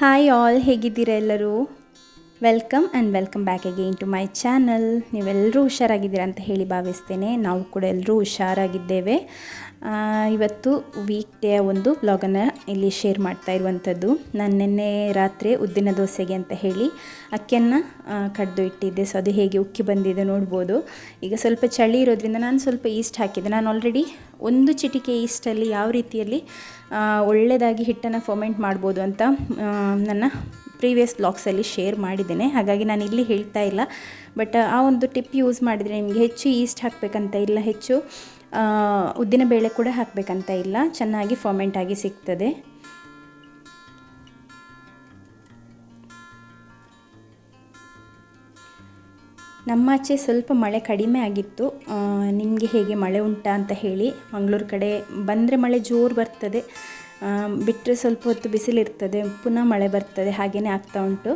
Hi all ಹೇಗಿದ್ದೀರಾ ಎಲ್ಲರೂ? Welcome and welcome back again to my channel ನೀವೆಲ್ಲರೂ ಹುಷಾರಾಗಿದ್ದೀರಾ ಅಂತ ಹೇಳಿ ಭಾವಿಸ್ತೇನೆ. ನಾವು ಕೂಡ ಎಲ್ಲರೂ ಹುಷಾರಾಗಿದ್ದೇವೆ. ಇವತ್ತು ವೀಕ್ ಡೇ ಒಂದು ಬ್ಲಾಗನ್ನು ಇಲ್ಲಿ ಶೇರ್ ಮಾಡ್ತಾ ಇರುವಂಥದ್ದು. ನಾನು ನಿನ್ನೆ ರಾತ್ರಿ ಉದ್ದಿನ ದೋಸೆಗೆ ಅಂತ ಹೇಳಿ ಅಕ್ಕಿಯನ್ನು ಕಡ್ದು ಇಟ್ಟಿದ್ದೆ. ಸೊ ಅದು ಹೇಗೆ ಉಕ್ಕಿ ಬಂದಿದೆ ನೋಡ್ಬೋದು. ಈಗ ಸ್ವಲ್ಪ ಚಳಿ ಇರೋದ್ರಿಂದ ನಾನು ಸ್ವಲ್ಪ ಈಸ್ಟ್ ಹಾಕಿದ್ದೆ. ನಾನು ಆಲ್ರೆಡಿ ಒಂದು ಚಿಟಿಕೆ ಈಸ್ಟಲ್ಲಿ ಯಾವ ರೀತಿಯಲ್ಲಿ ಒಳ್ಳೆಯದಾಗಿ ಹಿಟ್ಟನ್ನು ಫರ್ಮೆಂಟ್ ಮಾಡ್ಬೋದು ಅಂತ ನನ್ನ ಪ್ರೀವಿಯಸ್ ಬ್ಲಾಗ್ಸಲ್ಲಿ ಶೇರ್ ಮಾಡಿದ್ದೇನೆ. ಹಾಗಾಗಿ ನಾನು ಇಲ್ಲಿ ಹೇಳ್ತಾ ಇಲ್ಲ. ಬಟ್ ಆ, ಒಂದು ಟಿಪ್ ಯೂಸ್ ಮಾಡಿದರೆ ನಿಮಗೆ ಹೆಚ್ಚು ಈಸ್ಟ್ ಹಾಕಬೇಕಂತ ಇಲ್ಲ, ಹೆಚ್ಚು ಉದ್ದಿನ ಬೇಳೆ ಕೂಡ ಹಾಕಬೇಕಂತ ಇಲ್ಲ. ಚೆನ್ನಾಗಿ ಫರ್ಮೆಂಟ್ ಆಗಿ ಸಿಗ್ತದೆ. ನಮ್ಮಾಚೆ ಸ್ವಲ್ಪ ಮಳೆ ಕಡಿಮೆ ಆಗಿತ್ತು. ನಿಮಗೆ ಹೇಗೆ ಮಳೆ ಉಂಟಾ ಅಂತ ಹೇಳಿ ಮಂಗಳೂರು ಕಡೆ ಬಂದರೆ ಮಳೆ ಜೋರು ಬರ್ತದೆ. ಬಿಟ್ಟರೆ ಸ್ವಲ್ಪ ಹೊತ್ತು ಬಿಸಿಲಿರ್ತದೆ. ಪುನಃ ಮಳೆ ಬರ್ತದೆ. ಹಾಗೆಯೇ ಆಗ್ತಾ ಉಂಟು.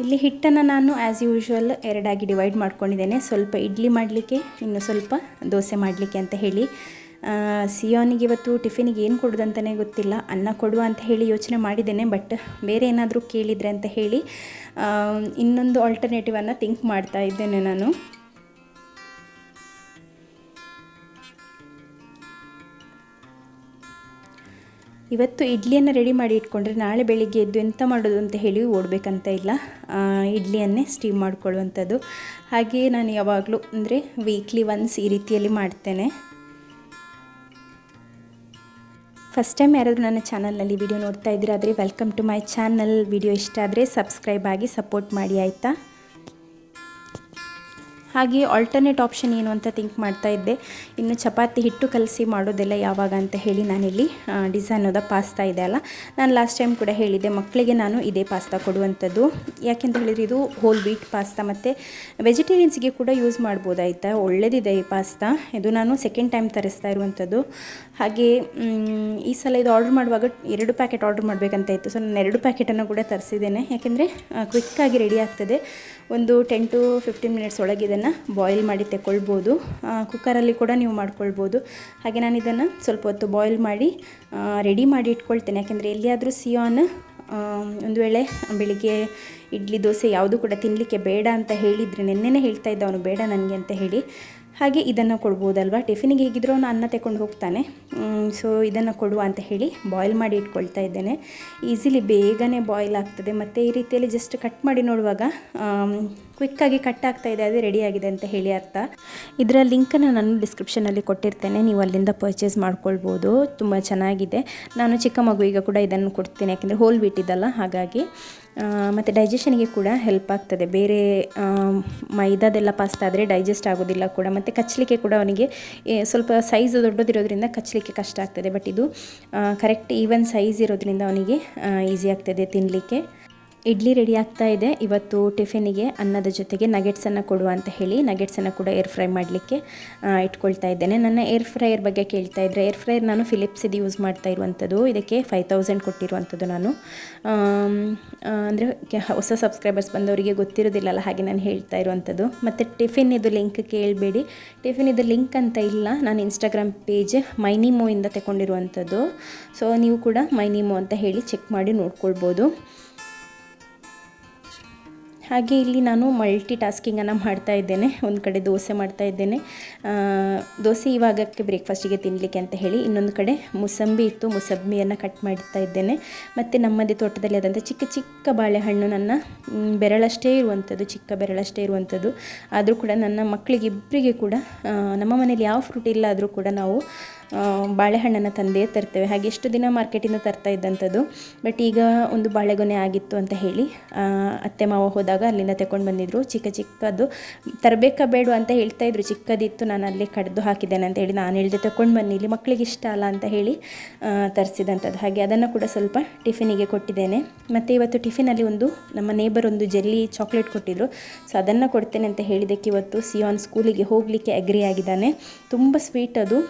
ಇಲ್ಲಿ ಹಿಟ್ಟನ್ನು ನಾನು ಆ್ಯಸ್ ಯೂಶ್ವಲ್ ಎರಡಾಗಿ ಡಿವೈಡ್ ಮಾಡ್ಕೊಂಡಿದ್ದೇನೆ. ಸ್ವಲ್ಪ ಇಡ್ಲಿ ಮಾಡಲಿಕ್ಕೆ, ಇನ್ನು ಸ್ವಲ್ಪ ದೋಸೆ ಮಾಡಲಿಕ್ಕೆ ಅಂತ ಹೇಳಿ. ಸಿಯೋನಿಗೆ ಇವತ್ತು ಟಿಫಿನಿಗೆ ಏನು ಕೊಡೋದಂತಲೇ ಗೊತ್ತಿಲ್ಲ. ಅನ್ನ ಕೊಡುವ ಅಂತ ಹೇಳಿ ಯೋಚನೆ ಮಾಡಿದ್ದೇನೆ ಬಟ್ ಬೇರೆ ಏನಾದರೂ ಕೇಳಿದರೆ ಅಂತ ಹೇಳಿ ಇನ್ನೊಂದು ಆಲ್ಟರ್ನೇಟಿವನ್ನು ಥಿಂಕ್ ಮಾಡ್ತಾ ಇದ್ದೇನೆ ನಾನು. ಇವತ್ತು ಇಡ್ಲಿಯನ್ನು ರೆಡಿ ಮಾಡಿ ಇಟ್ಕೊಂಡ್ರೆ ನಾಳೆ ಬೆಳಿಗ್ಗೆ ಎದ್ದು ಎಂಥ ಮಾಡೋದು ಅಂತ ಹೇಳಿ ಓಡಬೇಕಂತ ಇಲ್ಲ. ಇಡ್ಲಿಯನ್ನೇ ಸ್ಟೀಮ್ ಮಾಡ್ಕೊಳ್ಳುವಂಥದ್ದು. ಹಾಗೆ ನಾನು ಯಾವಾಗಲೂ ಅಂದರೆ ವೀಕ್ಲಿ ಒನ್ಸ್ ಈ ರೀತಿಯಲ್ಲಿ ಮಾಡ್ತೇನೆ. ಫಸ್ಟ್ ಟೈಮ್ ಯಾರಾದರೂ ನನ್ನ ಚಾನಲ್ನಲ್ಲಿ ವಿಡಿಯೋ ನೋಡ್ತಾ ಇದ್ದೀರಾದರೆ welcome to my channel video ಇಷ್ಟ ಆದರೆ ಸಬ್ಸ್ಕ್ರೈಬ್ ಆಗಿ ಸಪೋರ್ಟ್ ಮಾಡಿ, ಆಯಿತಾ? ಹಾಗೆ ಆಲ್ಟರ್ನೇಟ್ ಆಪ್ಷನ್ ಏನು ಅಂತ ಥಿಂಕ್ ಮಾಡ್ತಾ ಇದ್ದೆ. ಇನ್ನು ಚಪಾತಿ ಹಿಟ್ಟು ಕಲಸಿ ಮಾಡೋದೆಲ್ಲ ಯಾವಾಗ ಅಂತ ಹೇಳಿ ನಾನಿಲ್ಲಿ ಡಿಸೈನ್ ಅದ ಪಾಸ್ತಾ ಇದೆ ಅಲ್ಲ. ನಾನು ಲಾಸ್ಟ್ ಟೈಮ್ ಕೂಡ ಹೇಳಿದ್ದೆ ಮಕ್ಕಳಿಗೆ ನಾನು ಇದೇ ಪಾಸ್ತಾ ಕೊಡುವಂಥದ್ದು. ಯಾಕೆಂತ ಹೇಳಿದರೆ ಇದು ಹೋಲ್ ವೀಟ್ ಪಾಸ್ತಾ ಮತ್ತು ವೆಜಿಟೇರಿಯನ್ಸ್ಗೆ ಕೂಡ ಯೂಸ್ ಮಾಡ್ಬೋದಾಯ್ತಾ? ಒಳ್ಳೆಯದಿದೆ ಈ ಪಾಸ್ತಾ ಇದು ನಾನು ಸೆಕೆಂಡ್ ಟೈಮ್ ತರಿಸ್ತಾ ಇರುವಂಥದ್ದು. ಹಾಗೆ ಈ ಸಲ ಇದು ಆರ್ಡ್ರ್ ಮಾಡುವಾಗ ಎರಡು ಪ್ಯಾಕೆಟ್ ಆರ್ಡ್ರ್ ಮಾಡಬೇಕಂತ ಇತ್ತು. ಸೊ ನಾನು ಎರಡು ಪ್ಯಾಕೆಟನ್ನು ಕೂಡ ತರಿಸಿದ್ದೇನೆ. ಯಾಕೆಂದರೆ ಕ್ವಿಕ್ಕಾಗಿ ರೆಡಿ ಆಗ್ತದೆ. ಒಂದು ಟೆನ್ ಟು ಫಿಫ್ಟೀನ್ ಮಿನಿಟ್ಸ್ ಒಳಗೆ ಇದನ್ನು ಬಾಯ್ಲ್ ಮಾಡಿ ತೆಕ್ಕೊಳ್ಬೋದು ಕುಕ್ಕರಲ್ಲಿ ಕೂಡ ನೀವು ಮಾಡ್ಕೊಳ್ಬೋದು. ಹಾಗೆ ನಾನು ಇದನ್ನು ಸ್ವಲ್ಪ ಹೊತ್ತು ಬಾಯ್ಲ್ ಮಾಡಿ ರೆಡಿ ಮಾಡಿ ಇಟ್ಕೊಳ್ತೇನೆ. ಯಾಕೆಂದರೆ, ಎಲ್ಲಿಯಾದರೂ ಸಿಯಾನ್ ಒಂದು ವೇಳೆ ಬೆಳಿಗ್ಗೆ ಇಡ್ಲಿ, ದೋಸೆ ಯಾವುದು ಕೂಡ ತಿನ್ನಲಿಕ್ಕೆ ಬೇಡ ಅಂತ ಹೇಳಿದರೆ, ನಿನ್ನೆನೇ ಹೇಳ್ತಾ ಇದ್ದ ಅವನು, ಬೇಡ ನನಗೆ ಅಂತ ಹೇಳಿ. ಹಾಗೆ ಇದನ್ನು ಕೊಡ್ಬೋದಲ್ವಾ? ಟಿಫಿನಿಗೆ ಹೇಗಿದ್ರೂ ಅವನು ಅನ್ನ ತಗೊಂಡು ಹೋಗ್ತಾನೆ. ಸೊ ಇದನ್ನು ಕೊಡುವ ಅಂತ ಹೇಳಿ ಬಾಯ್ಲ್ ಮಾಡಿ ಇಟ್ಕೊಳ್ತಾ ಇದ್ದೇನೆ. ಈಸಿಲಿ ಬೇಗನೆ ಬಾಯ್ಲ್ ಆಗ್ತದೆ. ಮತ್ತು ಈ ರೀತಿಯಲ್ಲಿ ಜಸ್ಟ್ ಕಟ್ ಮಾಡಿ ನೋಡುವಾಗ ಕ್ವಿಕ್ಕಾಗಿ ಕಟ್ ಆಗ್ತಾ ಇದೆ, ಅದೇ ರೆಡಿ ಆಗಿದೆ ಅಂತ ಹೇಳಿ ಅರ್ಥ. ಇದರ ಲಿಂಕನ್ನು ನಾನು ಡಿಸ್ಕ್ರಿಪ್ಷನಲ್ಲಿ ಕೊಟ್ಟಿರ್ತೇನೆ. ನೀವು ಅಲ್ಲಿಂದ ಪರ್ಚೇಸ್ ಮಾಡ್ಕೊಳ್ಬೋದು. ತುಂಬ ಚೆನ್ನಾಗಿದೆ. ನಾನು ಚಿಕ್ಕ ಮಗುವಿಗೆ ಕೂಡ ಇದನ್ನು ಕೊಡ್ತೀನಿ. ಯಾಕೆಂದರೆ ಹೋಲ್ ಬಿಟ್ಟಿದ್ದಲ್ಲ ಹಾಗಾಗಿ. ಮತ್ತು ಡೈಜೆಷನ್ಗೆ ಕೂಡ ಹೆಲ್ಪ್ ಆಗ್ತದೆ. ಬೇರೆ ಮೈದಾದೆಲ್ಲ ಪಾಸ್ತಾ ಆದರೆ ಡೈಜೆಸ್ಟ್ ಆಗೋದಿಲ್ಲ ಕೂಡ. ಮತ್ತು ಕಚ್ಚಲಿಕ್ಕೆ ಕೂಡ ಅವನಿಗೆ ಸ್ವಲ್ಪ ಸೈಜ್ ದೊಡ್ಡದಿರೋದ್ರಿಂದ ಕಚ್ಚಲಿಕ್ಕೆ ಕಷ್ಟ ಆಗ್ತದೆ. ಬಟ್ ಇದು ಕರೆಕ್ಟ್ ಈವನ್ ಸೈಜ್ ಇರೋದ್ರಿಂದ ಅವನಿಗೆ ಈಸಿ ಆಗ್ತದೆ ತಿನ್ನಲಿಕ್ಕೆ ಇಡ್ಲಿ ರೆಡಿ ಆಗ್ತಾ ಇದೆ. ಇವತ್ತು ಟಿಫಿನಿಗೆ ಅನ್ನದ ಜೊತೆಗೆ ನಗೆಟ್ಸನ್ನು ಕೊಡುವ ಅಂತ ಹೇಳಿ ನಗೆಟ್ಸನ್ನು ಕೂಡ ಏರ್ ಫ್ರೈ ಮಾಡಲಿಕ್ಕೆ ಇಟ್ಕೊಳ್ತಾ ಇದ್ದೇನೆ. ನನ್ನ ಏರ್ ಫ್ರೈಯರ್ ಬಗ್ಗೆ ಕೇಳ್ತಾ ಇದ್ದರೆ ಏರ್ ಫ್ರೈಯರ್ ನಾನು ಫಿಲಿಪ್ಸ್ ಇದು ಯೂಸ್ ಮಾಡ್ತಾ ಇರುವಂಥದ್ದು ಇದಕ್ಕೆ ಫೈವ್ ತೌಸಂಡ್ ಕೊಟ್ಟಿರುವಂಥದ್ದು ನಾನು. ಅಂದರೆ ಹೊಸ ಸಬ್ಸ್ಕ್ರೈಬರ್ಸ್ ಬಂದವರಿಗೆ ಗೊತ್ತಿರೋದಿಲ್ಲಲ್ಲ ಹಾಗೆ ನಾನು ಹೇಳ್ತಾ ಇರುವಂಥದ್ದು ಮತ್ತು ಟಿಫಿನ್ ಇದು ಲಿಂಕ್ ಕೇಳಬೇಡಿ. ಟಿಫಿನ್ ಇದು ಲಿಂಕ್ ಅಂತ ಇಲ್ಲ. ನಾನು ಇನ್ಸ್ಟಾಗ್ರಾಮ್ ಪೇಜ್ ಮೈನಿಮೋ ಇಂದ ತಗೊಂಡಿರುವಂಥದ್ದು ಸೊ ನೀವು ಕೂಡ ಮೈನಿಮೋ ಅಂತ ಹೇಳಿ ಚೆಕ್ ಮಾಡಿ ನೋಡ್ಕೊಳ್ಬೋದು. ಹಾಗೆ ಇಲ್ಲಿ ನಾನು ಮಲ್ಟಿ ಟಾಸ್ಕಿಂಗನ್ನು ಮಾಡ್ತಾ ಇದ್ದೇನೆ. ಒಂದು ಕಡೆ ದೋಸೆ ಮಾಡ್ತಾ ಇದ್ದೇನೆ. ದೋಸೆ ಇವಾಗಕ್ಕೆ ಬ್ರೇಕ್ಫಾಸ್ಟಿಗೆ ತಿನ್ನಲಿಕ್ಕೆ ಅಂತ ಹೇಳಿ ಇನ್ನೊಂದು ಕಡೆ ಮುಸಂಬಿ ಇತ್ತು. ಮುಸಂಬಿಯನ್ನು ಕಟ್ ಮಾಡ್ತಾ ಇದ್ದೇನೆ. ಮತ್ತು ನಮ್ಮದೇ ತೋಟದಲ್ಲಿ ಆದಂಥ ಚಿಕ್ಕ ಚಿಕ್ಕ ಬಾಳೆಹಣ್ಣು ನನ್ನ ಬೆರಳಷ್ಟೇ ಇರುವಂಥದ್ದು ಚಿಕ್ಕ ಬೆರಳಷ್ಟೇ ಇರುವಂಥದ್ದು ಆದರೂ ಕೂಡ ನನ್ನ ಮಕ್ಕಳಿಗೆ ಇಬ್ಬರಿಗೆ ಕೂಡ ನಮ್ಮ ಮನೇಲಿ ಯಾವ ಫ್ರೂಟ್ ಇಲ್ಲ ಆದರೂ ಕೂಡ ನಾವು ಬಾಳೆಹಣ್ಣನ್ನು ತಂದೇ ತರ್ತೇವೆ. ಹಾಗೆ ಎಷ್ಟು ದಿನ ಮಾರ್ಕೆಟಿಂದ ತರ್ತಾ ಇದ್ದಂಥದ್ದು. ಬಟ್ ಈಗ ಒಂದು ಬಾಳೆಗೊನೆ ಆಗಿತ್ತು ಅಂತ ಹೇಳಿ ಅತ್ತೆ ಮಾವ ಹೋದಾಗ ಅಲ್ಲಿಂದ ತಗೊಂಡು ಬಂದಿದ್ರು. ಚಿಕ್ಕ ಚಿಕ್ಕದು ತರಬೇಕಾ ಬೇಡ ಅಂತ ಹೇಳ್ತಾ ಇದ್ರು. ಚಿಕ್ಕದಿತ್ತು, ನಾನು ಅಲ್ಲಿ ಕಡ್ದು ಹಾಕಿದ್ದೇನೆ ಅಂತ ಹೇಳಿ ನಾನು ಹೇಳಿದೆ ತಗೊಂಡು ಬನ್ನಿ ಇಲ್ಲಿ ಮಕ್ಕಳಿಗೆ ಇಷ್ಟ ಅಲ್ಲ ಅಂತ ಹೇಳಿ ತರಿಸಿದಂಥದ್ದು. ಹಾಗೆ ಅದನ್ನು ಕೂಡ ಸ್ವಲ್ಪ ಟಿಫಿನಿಗೆ ಕೊಟ್ಟಿದ್ದೇನೆ. ಮತ್ತು ಇವತ್ತು ಟಿಫಿನಲ್ಲಿ ಒಂದು ನಮ್ಮ ನೇಬರ್ ಒಂದು ಜೆಲ್ಲಿ ಚಾಕ್ಲೇಟ್ ಕೊಟ್ಟಿದ್ರು. ಸೊ ಅದನ್ನು ಕೊಡ್ತೇನೆ ಅಂತ ಹೇಳಿದ್ದಕ್ಕೆ ಇವತ್ತು ಸಿಯಾನ್ ಸ್ಕೂಲಿಗೆ ಹೋಗಲಿಕ್ಕೆ ಅಗ್ರಿ ಆಗಿದ್ದಾನೆ. ತುಂಬ ಸ್ವೀಟ್ ಅದು.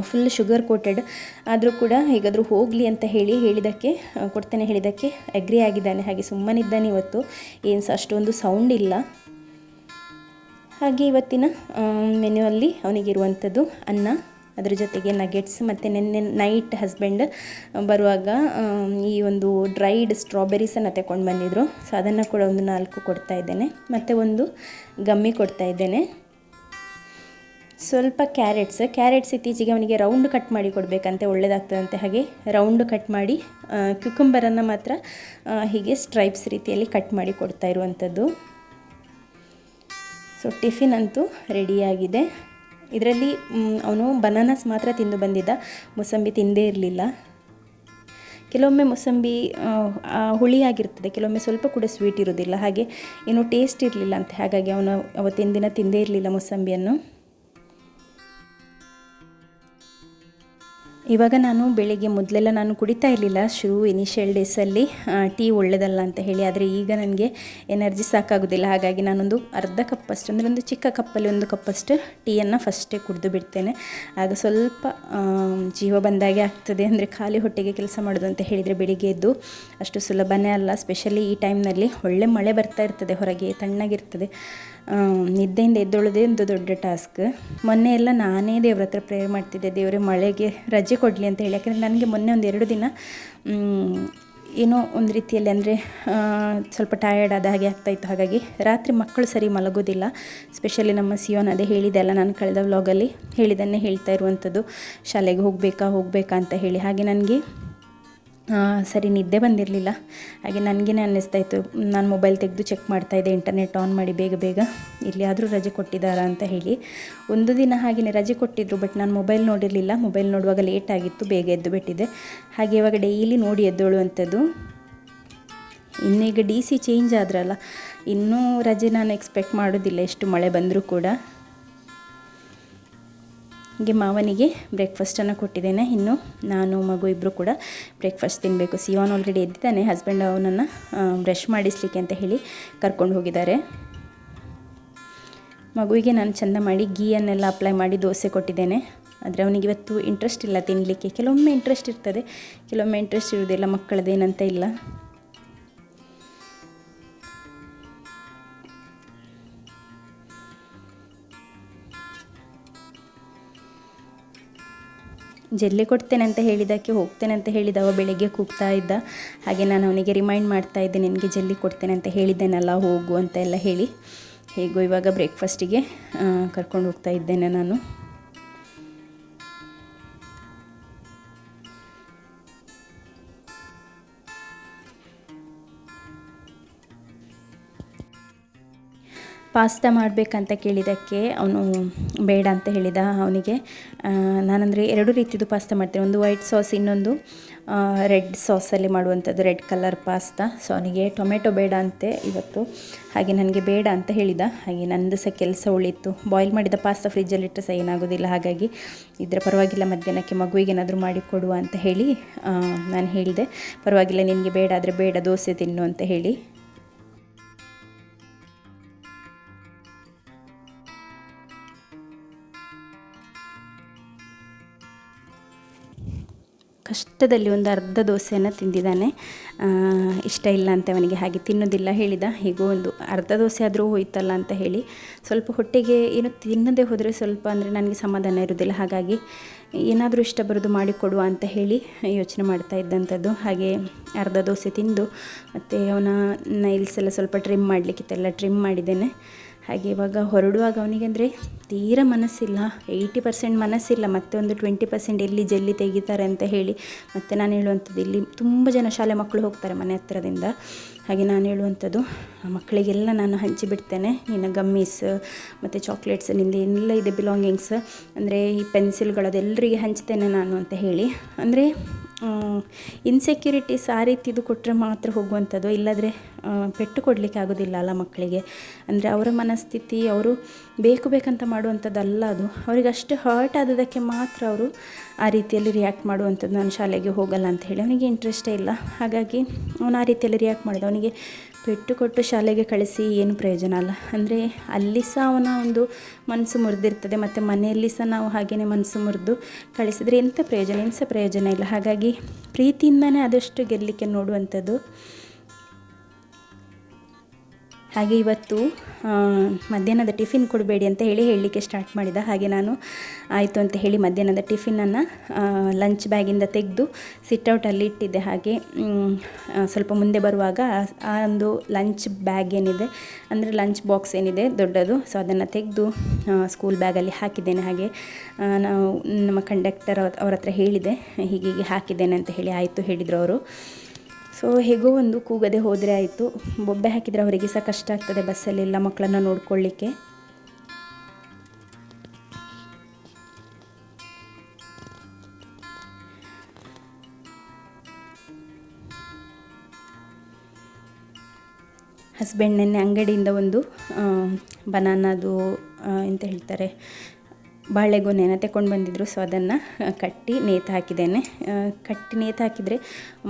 ಫುಲ್ ಶುಗರ್ ಕೋಟೆಡ್ ಆದರೂ ಕೂಡ ಹೇಗಾದರೂ ಹೋಗಲಿ ಅಂತ ಹೇಳಿ ಹೇಳಿದ್ದಕ್ಕೆ ಕೊಡ್ತೇನೆ ಹೇಳಿದ್ದಕ್ಕೆ ಅಗ್ರಿ ಆಗಿದ್ದಾನೆ. ಹಾಗೆ ಸುಮ್ಮನಿದ್ದಾನೆ ಇವತ್ತು. ಏನು ಅಷ್ಟೊಂದು ಸೌಂಡ್ ಇಲ್ಲ. ಹಾಗೆ ಇವತ್ತಿನ ಮೆನ್ಯುವಲ್ಲಿ ಅವನಿಗಿರುವಂಥದ್ದು ಅನ್ನ. ಅದರ ಜೊತೆಗೆ ನಗೆಟ್ಸ್ ಮತ್ತು ನಿನ್ನೆ ನೈಟ್ ಹಸ್ಬೆಂಡ್ ಬರುವಾಗ ಈ ಒಂದು ಡ್ರೈಡ್ ಸ್ಟ್ರಾಬೆರೀಸನ್ನು ತಗೊಂಡು ಬಂದಿದ್ದರು ಸೊ ಅದನ್ನು ಕೂಡ ಒಂದು ನಾಲ್ಕು ಕೊಡ್ತಾ ಇದ್ದೇನೆ. ಮತ್ತು ಒಂದು ಗಮ್ಮಿ ಕೊಡ್ತಾ ಇದ್ದೇನೆ. ಸ್ವಲ್ಪ ಕ್ಯಾರೆಟ್ಸ್ ಕ್ಯಾರೆಟ್ಸ್ ಇತ್ತೀಚೆಗೆ ಅವನಿಗೆ ರೌಂಡ್ ಕಟ್ ಮಾಡಿ ಕೊಡಬೇಕಂತೆ ಒಳ್ಳೆಯದಾಗ್ತದಂತೆ ಹಾಗೆ ರೌಂಡ್ ಕಟ್ ಮಾಡಿ ಕ್ಯುಕುಂಬರನ್ನು ಮಾತ್ರ ಹೀಗೆ ಸ್ಟ್ರೈಪ್ಸ್ ರೀತಿಯಲ್ಲಿ ಕಟ್ ಮಾಡಿ ಕೊಡ್ತಾ ಇರುವಂಥದ್ದು. ಸೊ ಟಿಫಿನ್ ಅಂತೂ ರೆಡಿಯಾಗಿದೆ ಇದರಲ್ಲಿ ಅವನು ಬನಾನಾಸ್ ಮಾತ್ರ ತಿಂದು ಬಂದಿದ್ದ. ಮೊಸಂಬಿ ತಿಂದೇ ಇರಲಿಲ್ಲ. ಕೆಲವೊಮ್ಮೆ ಮೊಸಂಬಿ ಹುಳಿಯಾಗಿರ್ತದೆ ಕೆಲವೊಮ್ಮೆ ಸ್ವಲ್ಪ ಕೂಡ ಸ್ವೀಟ್ ಇರೋದಿಲ್ಲ ಹಾಗೆ, ಏನೂ ಟೇಸ್ಟ್ ಇರಲಿಲ್ಲ ಅಂತ. ಹಾಗಾಗಿ ಅವನು ಅವತ್ತಿನ ದಿನ ತಿಂದೇ ಇರಲಿಲ್ಲ ಮುಸಂಬಿಯನ್ನು. ಇವಾಗ ನಾನು ಬೆಳಿಗ್ಗೆ ಮೊದಲೆಲ್ಲ ನಾನು ಕುಡಿತಾ ಇರಲಿಲ್ಲ. ಶುರು ಇನಿಷಿಯಲ್ ಡೇಸಲ್ಲಿ ಟೀ ಒಳ್ಳೆಯದಲ್ಲ ಅಂತ ಹೇಳಿ. ಆದರೆ ಈಗ ನನಗೆ ಎನರ್ಜಿ ಸಾಕಾಗೋದಿಲ್ಲ. ಹಾಗಾಗಿ ನಾನೊಂದು ಅರ್ಧ ಕಪ್ಪಷ್ಟು ಅಂದರೆ ಒಂದು ಚಿಕ್ಕ ಕಪ್ಪಲ್ಲಿ ಒಂದು ಕಪ್ಪಷ್ಟು ಟೀಯನ್ನು ಫಸ್ಟೇ ಕುಡಿದು ಬಿಡ್ತೇನೆ. ಆಗ ಸ್ವಲ್ಪ ಜೀವ ಬಂದಾಗೆ ಆಗ್ತದೆ. ಅಂದರೆ ಖಾಲಿ ಹೊಟ್ಟೆಗೆ ಕೆಲಸ ಮಾಡೋದು ಅಂತ ಹೇಳಿದರೆ ಬೆಳಿಗ್ಗೆ ಎದ್ದು ಅಷ್ಟು ಸುಲಭನೇ ಅಲ್ಲ. ಸ್ಪೆಷಲಿ ಈ ಟೈಮ್ನಲ್ಲಿ ಒಳ್ಳೆ ಮಳೆ ಬರ್ತಾ ಇರ್ತದೆ, ಹೊರಗೆ ತಣ್ಣಗಿರ್ತದೆ. ನಿದ್ದೆಯಿಂದ ಎದ್ದೊಳ್ಳೋದೇ ಒಂದು ದೊಡ್ಡ ಟಾಸ್ಕ್. ಮೊನ್ನೆ ಎಲ್ಲ ನಾನೇ ದೇವ್ರ ಹತ್ರ ಪ್ರೇಯರ್ ಮಾಡ್ತಿದ್ದೆ. ದೇವರೇ ಮಳೆಗೆ ರಜೆ ಕೊಡಲಿ ಅಂತ ಹೇಳಿ. ಯಾಕಂದರೆ ನನಗೆ ಮೊನ್ನೆ ಒಂದು ಎರಡು ದಿನ ಏನೋ ಒಂದು ರೀತಿಯಲ್ಲಿ ಅಂದರೆ ಸ್ವಲ್ಪ ಟಯರ್ಡ್ ಆದ ಹಾಗೆ ಆಗ್ತಾಯಿತ್ತು ಹಾಗಾಗಿ ರಾತ್ರಿ ಮಕ್ಕಳು ಸರಿ ಮಲಗೋದಿಲ್ಲ. ಸ್ಪೆಷಲಿ ನಮ್ಮ ಸಿಯೋನ್ ಅದೇ ಹೇಳಿದೆ ಅಲ್ಲ, ನಾನು ಕಳೆದ ವ್ಲಾಗಲ್ಲಿ ಹೇಳಿದ್ದನ್ನೇ ಹೇಳ್ತಾ ಇರುವಂಥದ್ದು ಶಾಲೆಗೆ ಹೋಗಬೇಕಾ ಹೋಗಬೇಕಾ ಅಂತ ಹೇಳಿ. ಹಾಗೆ ನನಗೆ ಸರಿ, ನಿದ್ದೆ ಬಂದಿರಲಿಲ್ಲ. ಹಾಗೆ ನನಗೇ ಅನ್ನಿಸ್ತಾ ಇತ್ತು. ನಾನು ಮೊಬೈಲ್ ತೆಗೆದು ಚೆಕ್ ಮಾಡ್ತಾಯಿದ್ದೆ ಇಂಟರ್ನೆಟ್ ಆನ್ ಮಾಡಿ ಬೇಗ ಬೇಗ. ಎಲ್ಲಿಯಾದರೂ ರಜೆ ಕೊಟ್ಟಿದ್ದಾರಾ ಅಂತ ಹೇಳಿ. ಒಂದು ದಿನ ಹಾಗೆಯೇ ರಜೆ ಕೊಟ್ಟಿದ್ರು ಬಟ್ ನಾನು ಮೊಬೈಲ್ ನೋಡಿರಲಿಲ್ಲ. ಮೊಬೈಲ್ ನೋಡುವಾಗ ಲೇಟ್ ಆಗಿತ್ತು, ಬೇಗ ಎದ್ದು ಬಿಟ್ಟಿದ್ದೆ. ಹಾಗೆ ಇವಾಗ ಡೈಲಿ ನೋಡಿ ಎದ್ದೇಳುವಂಥದ್ದು ಈಗ ಡಿ ಸಿ ಚೇಂಜ್ ಆದ್ರಲ್ಲ, ಇನ್ನೂ ರಜೆ ನಾನು ಎಕ್ಸ್ಪೆಕ್ಟ್ ಮಾಡೋದಿಲ್ಲ, ಎಷ್ಟು ಮಳೆ ಬಂದರೂ ಕೂಡ. ಹೀಗೆ ಮಾವನಿಗೆ ಬ್ರೇಕ್ಫಾಸ್ಟನ್ನು ಕೊಟ್ಟಿದ್ದೇನೆ. ಇನ್ನು ನಾನು, ಮಗು ಇಬ್ಬರು ಕೂಡ ಬ್ರೇಕ್ಫಾಸ್ಟ್ ತಿನ್ನಬೇಕು ಸಿವಾನ್ ಆಲ್ರೆಡಿ ಎದ್ದಿದ್ದಾನೆ. ಹಸ್ಬೆಂಡ್ ಅವನನ್ನು ಬ್ರಷ್ ಮಾಡಿಸ್ಲಿಕ್ಕೆ ಅಂತ ಹೇಳಿ ಕರ್ಕೊಂಡು ಹೋಗಿದ್ದಾರೆ. ಮಗುವಿಗೆ ನಾನು ಚೆಂದ ಮಾಡಿ ಗೀಯನ್ನೆಲ್ಲ ಅಪ್ಲೈ ಮಾಡಿ ದೋಸೆ ಕೊಟ್ಟಿದ್ದೇನೆ. ಆದರೆ ಅವನಿಗೆ ಇವತ್ತು ಇಂಟ್ರೆಸ್ಟ್ ಇಲ್ಲ ತಿನ್ನಲಿಕ್ಕೆ ಕೆಲವೊಮ್ಮೆ ಇಂಟ್ರೆಸ್ಟ್ ಇರ್ತದೆ. ಕೆಲವೊಮ್ಮೆ ಇಂಟ್ರೆಸ್ಟ್ ಇರೋದಿಲ್ಲ ಮಕ್ಕಳದೇನಂತ ಇಲ್ಲ. ಜಲ್ಲೆ ಕೊಡ್ತೇನೆ ಅಂತ ಹೇಳಿದ್ದಕ್ಕೆ ಹೋಗ್ತೇನೆ ಅಂತ ಹೇಳಿದವ ಬೆಳಗ್ಗೆ ಕೂಗ್ತಾ ಇದ್ದ. ಹಾಗೆ ನಾನು ಅವನಿಗೆ ರಿಮೈಂಡ್ ಮಾಡ್ತಾ ಇದ್ದೆ, ನಿನಗೆ ಜಲ್ದಿ ಕೊಡ್ತೇನೆ ಅಂತ ಹೇಳಿದ್ದೇನಲ್ಲ, ಹೋಗು ಅಂತ ಎಲ್ಲ ಹೇಳಿ. ಹೇಗೋ ಇವಾಗ ಬ್ರೇಕ್ಫಾಸ್ಟಿಗೆ ಕರ್ಕೊಂಡು ಹೋಗ್ತಾ ಇದ್ದೇನೆ ನಾನು. ಪಾಸ್ತಾ ಮಾಡಬೇಕಂತ ಕೇಳಿದ್ದಕ್ಕೆ ಅವನು ಬೇಡ ಅಂತ ಹೇಳಿದ ಅವನಿಗೆ. ನಾನಂದರೆ ಎರಡು ರೀತಿಯದು ಪಾಸ್ತಾ ಮಾಡ್ತೀನಿ. ಒಂದು ವೈಟ್ ಸಾಸ್, ಇನ್ನೊಂದು ರೆಡ್ ಸಾಸಲ್ಲಿ ಮಾಡುವಂಥದ್ದು, ರೆಡ್ ಕಲರ್ ಪಾಸ್ತಾ. ಸೊ, ಅವನಿಗೆ ಟೊಮೆಟೊ ಬೇಡ ಅಂತೆ ಇವತ್ತು. ಹಾಗೆ ನನಗೆ ಬೇಡ ಅಂತ ಹೇಳಿದ. ಹಾಗೆ ನಂದು ಸಹ ಕೆಲಸ ಉಳಿತು ಬಾಯ್ಲ್ ಮಾಡಿದ ಪಾಸ್ತಾ ಫ್ರಿಜ್ಜಲ್ಲಿಟ್ಟರೆ ಸಹ ಏನಾಗೋದಿಲ್ಲ. ಹಾಗಾಗಿ ಇದರ ಪರವಾಗಿಲ್ಲ, ಮಧ್ಯಾಹ್ನಕ್ಕೆ ಮಗುವಿಗೆ ಏನಾದರೂ ಮಾಡಿ ಕೊಡುವ ಅಂತ ಹೇಳಿ ನಾನು ಹೇಳಿದೆ. ಪರವಾಗಿಲ್ಲ, ನಿನಗೆ ಬೇಡ ಆದರೆ ಬೇಡ, ದೋಸೆ ತಿನ್ನು ಅಂತ ಹೇಳಿ. ಕಷ್ಟದಲ್ಲಿ ಒಂದು ಅರ್ಧ ದೋಸೆಯನ್ನು ತಿಂದಿದ್ದಾನೆ. ಇಷ್ಟ ಇಲ್ಲ ಅಂತ ಅವನಿಗೆ ಹಾಗೆ ತಿನ್ನೋದಿಲ್ಲ, ಹೇಳಿದ. ಹೀಗೋ ಒಂದು ಅರ್ಧ ದೋಸೆ ಆದರೂ ಹೋಯ್ತಲ್ಲ ಅಂತ ಹೇಳಿ ಸ್ವಲ್ಪ ಹೊಟ್ಟೆಗೆ ಏನು ತಿನ್ನದೇ ಹೋದರೆ ಸ್ವಲ್ಪ ಅಂದರೆ ನನಗೆ ಸಮಾಧಾನ ಇರೋದಿಲ್ಲ ಹಾಗಾಗಿ ಏನಾದರೂ ಇಷ್ಟ ಬರೋದು ಮಾಡಿಕೊಡುವ ಅಂತ ಹೇಳಿ ಯೋಚನೆ ಮಾಡ್ತಾ ಇದ್ದಂಥದ್ದು. ಹಾಗೆ ಅರ್ಧ ದೋಸೆ ತಿಂದು ಮತ್ತು ಅವನ ನೈಲ್ಸ್ ಎಲ್ಲ ಸ್ವಲ್ಪ ಟ್ರಿಮ್ ಮಾಡಲಿಕ್ಕಿತ್ತೆಲ್ಲ ಟ್ರಿಮ್ ಮಾಡಿದ್ದೇನೆ. ಹಾಗೆ ಇವಾಗ ಹೊರಡುವಾಗ ಅವನಿಗೆ ಅಂದರೆ ತೀರ ಮನಸ್ಸಿಲ್ಲ ಏಯ್ಟಿ ಪರ್ಸೆಂಟ್ ಮನಸ್ಸಿಲ್ಲ, ಮತ್ತೆ ಒಂದು ಟ್ವೆಂಟಿ ಪರ್ಸೆಂಟ್ ಎಲ್ಲಿ ಜಲ್ಲಿ ತೆಗಿತಾರೆ ಅಂತ ಹೇಳಿ ಮತ್ತು ನಾನು ಹೇಳುವಂಥದ್ದು ಇಲ್ಲಿ ತುಂಬ ಜನ ಶಾಲೆ ಮಕ್ಕಳು ಹೋಗ್ತಾರೆ ಮನೆ ಹತ್ತಿರದಿಂದ ಹಾಗೆ ನಾನು ಹೇಳುವಂಥದ್ದು, ಆ ಮಕ್ಕಳಿಗೆಲ್ಲ ನಾನು ಹಂಚಿಬಿಡ್ತೇನೆ ಇನ್ನು ಗಮ್ಮೀಸ್ ಮತ್ತು ಚಾಕ್ಲೇಟ್ಸ್ನಿಂದ ಏನೆಲ್ಲ ಇದೆ ಬಿಲಾಂಗಿಂಗ್ಸ್ ಅಂದರೆ ಈ ಪೆನ್ಸಿಲ್ಗಳು ಅದೆಲ್ಲರಿಗೆ ಹಂಚ್ತೇನೆ ನಾನು ಅಂತ ಹೇಳಿ. ಅಂದರೆ ಇನ್ಸೆಕ್ಯೂರಿಟೀಸ್ ಆ ರೀತಿದು ಕೊಟ್ಟರೆ ಮಾತ್ರ ಹೋಗುವಂಥದ್ದು. ಇಲ್ಲದ್ರೆ ಪೆಟ್ಟು ಕೊಡಲಿಕ್ಕೆ ಆಗೋದಿಲ್ಲ ಅಲ್ಲ ಮಕ್ಕಳಿಗೆ. ಅಂದರೆ ಅವರ ಮನಸ್ಥಿತಿ, ಅವರು ಬೇಕು ಬೇಕಂತ ಮಾಡುವಂಥದ್ದಲ್ಲ ಅದು. ಅವರಿಗೆ ಅಷ್ಟು ಹರ್ಟ್ ಆದದಕ್ಕೆ ಮಾತ್ರ ಅವರು ಆ ರೀತಿಯಲ್ಲಿ ರಿಯಾಕ್ಟ್ ಮಾಡುವಂಥದ್ದು. ನಾನು ಶಾಲೆಗೆ ಹೋಗಲ್ಲ ಅಂತ ಹೇಳಿ. ಅವನಿಗೆ ಇಂಟ್ರೆಸ್ಟೇ ಇಲ್ಲ. ಹಾಗಾಗಿ ಅವನು ಆ ರೀತಿಯಲ್ಲಿ ರಿಯಾಕ್ಟ್ ಮಾಡಿದ. ಅವನಿಗೆ ಪೆಟ್ಟು ಕೊಟ್ಟು ಶಾಲೆಗೆ ಕಳಿಸಿ ಏನು ಪ್ರಯೋಜನ ಅಲ್ಲ ಅಂದರೆ ಅಲ್ಲಿ ಸಹ ಅವನ ಒಂದು ಮನಸ್ಸು ಮುರಿದಿರ್ತದೆ, ಮತ್ತು ಮನೆಯಲ್ಲಿ ಸಹ ನಾವು ಹಾಗೆಯೇ ಮನಸ್ಸು ಮುರಿದು ಕಳಿಸಿದರೆ ಎಂಥ ಪ್ರಯೋಜನ? ಸಹ ಪ್ರಯೋಜನ ಇಲ್ಲ. ಹಾಗಾಗಿ ಪ್ರೀತಿಯಿಂದನೇ ಆದಷ್ಟು ಗೆಲ್ಲಲಿಕ್ಕೆ ನೋಡುವಂಥದ್ದು. ಹಾಗೆ ಇವತ್ತು ಮಧ್ಯಾಹ್ನದ ಟಿಫಿನ್ ಕೊಡಬೇಡಿ ಅಂತ ಹೇಳಿ ಹೇಳಲಿಕ್ಕೆ ಸ್ಟಾರ್ಟ್ ಮಾಡಿದ. ಹಾಗೆ ನಾನು ಆಯಿತು ಅಂತ ಹೇಳಿ ಮಧ್ಯಾಹ್ನದ ಟಿಫಿನನ್ನು ಲಂಚ್ ಬ್ಯಾಗಿಂದ ತೆಗೆದು ಸಿಟ್ಔಟಲ್ಲಿ ಇಟ್ಟಿದ್ದೆ. ಹಾಗೆ ಸ್ವಲ್ಪ ಮುಂದೆ ಬರುವಾಗ ಆ- ಒಂದು ಲಂಚ್ ಬ್ಯಾಗ್ ಏನಿದೆ, ಅಂದರೆ ಲಂಚ್ ಬಾಕ್ಸ್ ಏನಿದೆ ದೊಡ್ಡದು ಸೊ ಅದನ್ನು ತೆಗೆದು ಸ್ಕೂಲ್ ಬ್ಯಾಗಲ್ಲಿ ಹಾಕಿದ್ದೇನೆ. ಹಾಗೆ ನಾವು ನಮ್ಮ ಕಂಡಕ್ಟರ್ ಅವ್ರ ಹತ್ರ ಹೇಳಿದೆ ಹೀಗೆ ಹೀಗೆ ಹಾಕಿದ್ದೇನೆ ಅಂತ ಹೇಳಿ ಆಯಿತು ಹೇಳಿದರು ಅವರು. ಸೊ ಹೇಗೋ ಒಂದು ಕೂಗದೆ ಹೋದರೆ ಆಯಿತು. ಬೊಬ್ಬೆ ಹಾಕಿದರೆ ಅವರಿಗೆ ಸಹ ಕಷ್ಟ ಆಗ್ತದೆ ಬಸ್ಸಲ್ಲೆಲ್ಲ ಮಕ್ಕಳನ್ನು ನೋಡ್ಕೊಳ್ಳಿಕ್ಕೆ. ಹಸ್ಬೆಂಡ್ ನೆನ್ನೆ ಅಂಗಡಿಯಿಂದ ಒಂದು ಬನಾನದು ಅಂತ ಹೇಳ್ತಾರೆ? ಬಾಳೆಗೊನೆನ ತಗೊಂಡು ಬಂದಿದ್ದರು ಸೊ ಅದನ್ನು ಕಟ್ಟಿ ನೇತು ಹಾಕಿದ್ದೇನೆ. ಕಟ್ಟಿ ನೇತು ಹಾಕಿದರೆ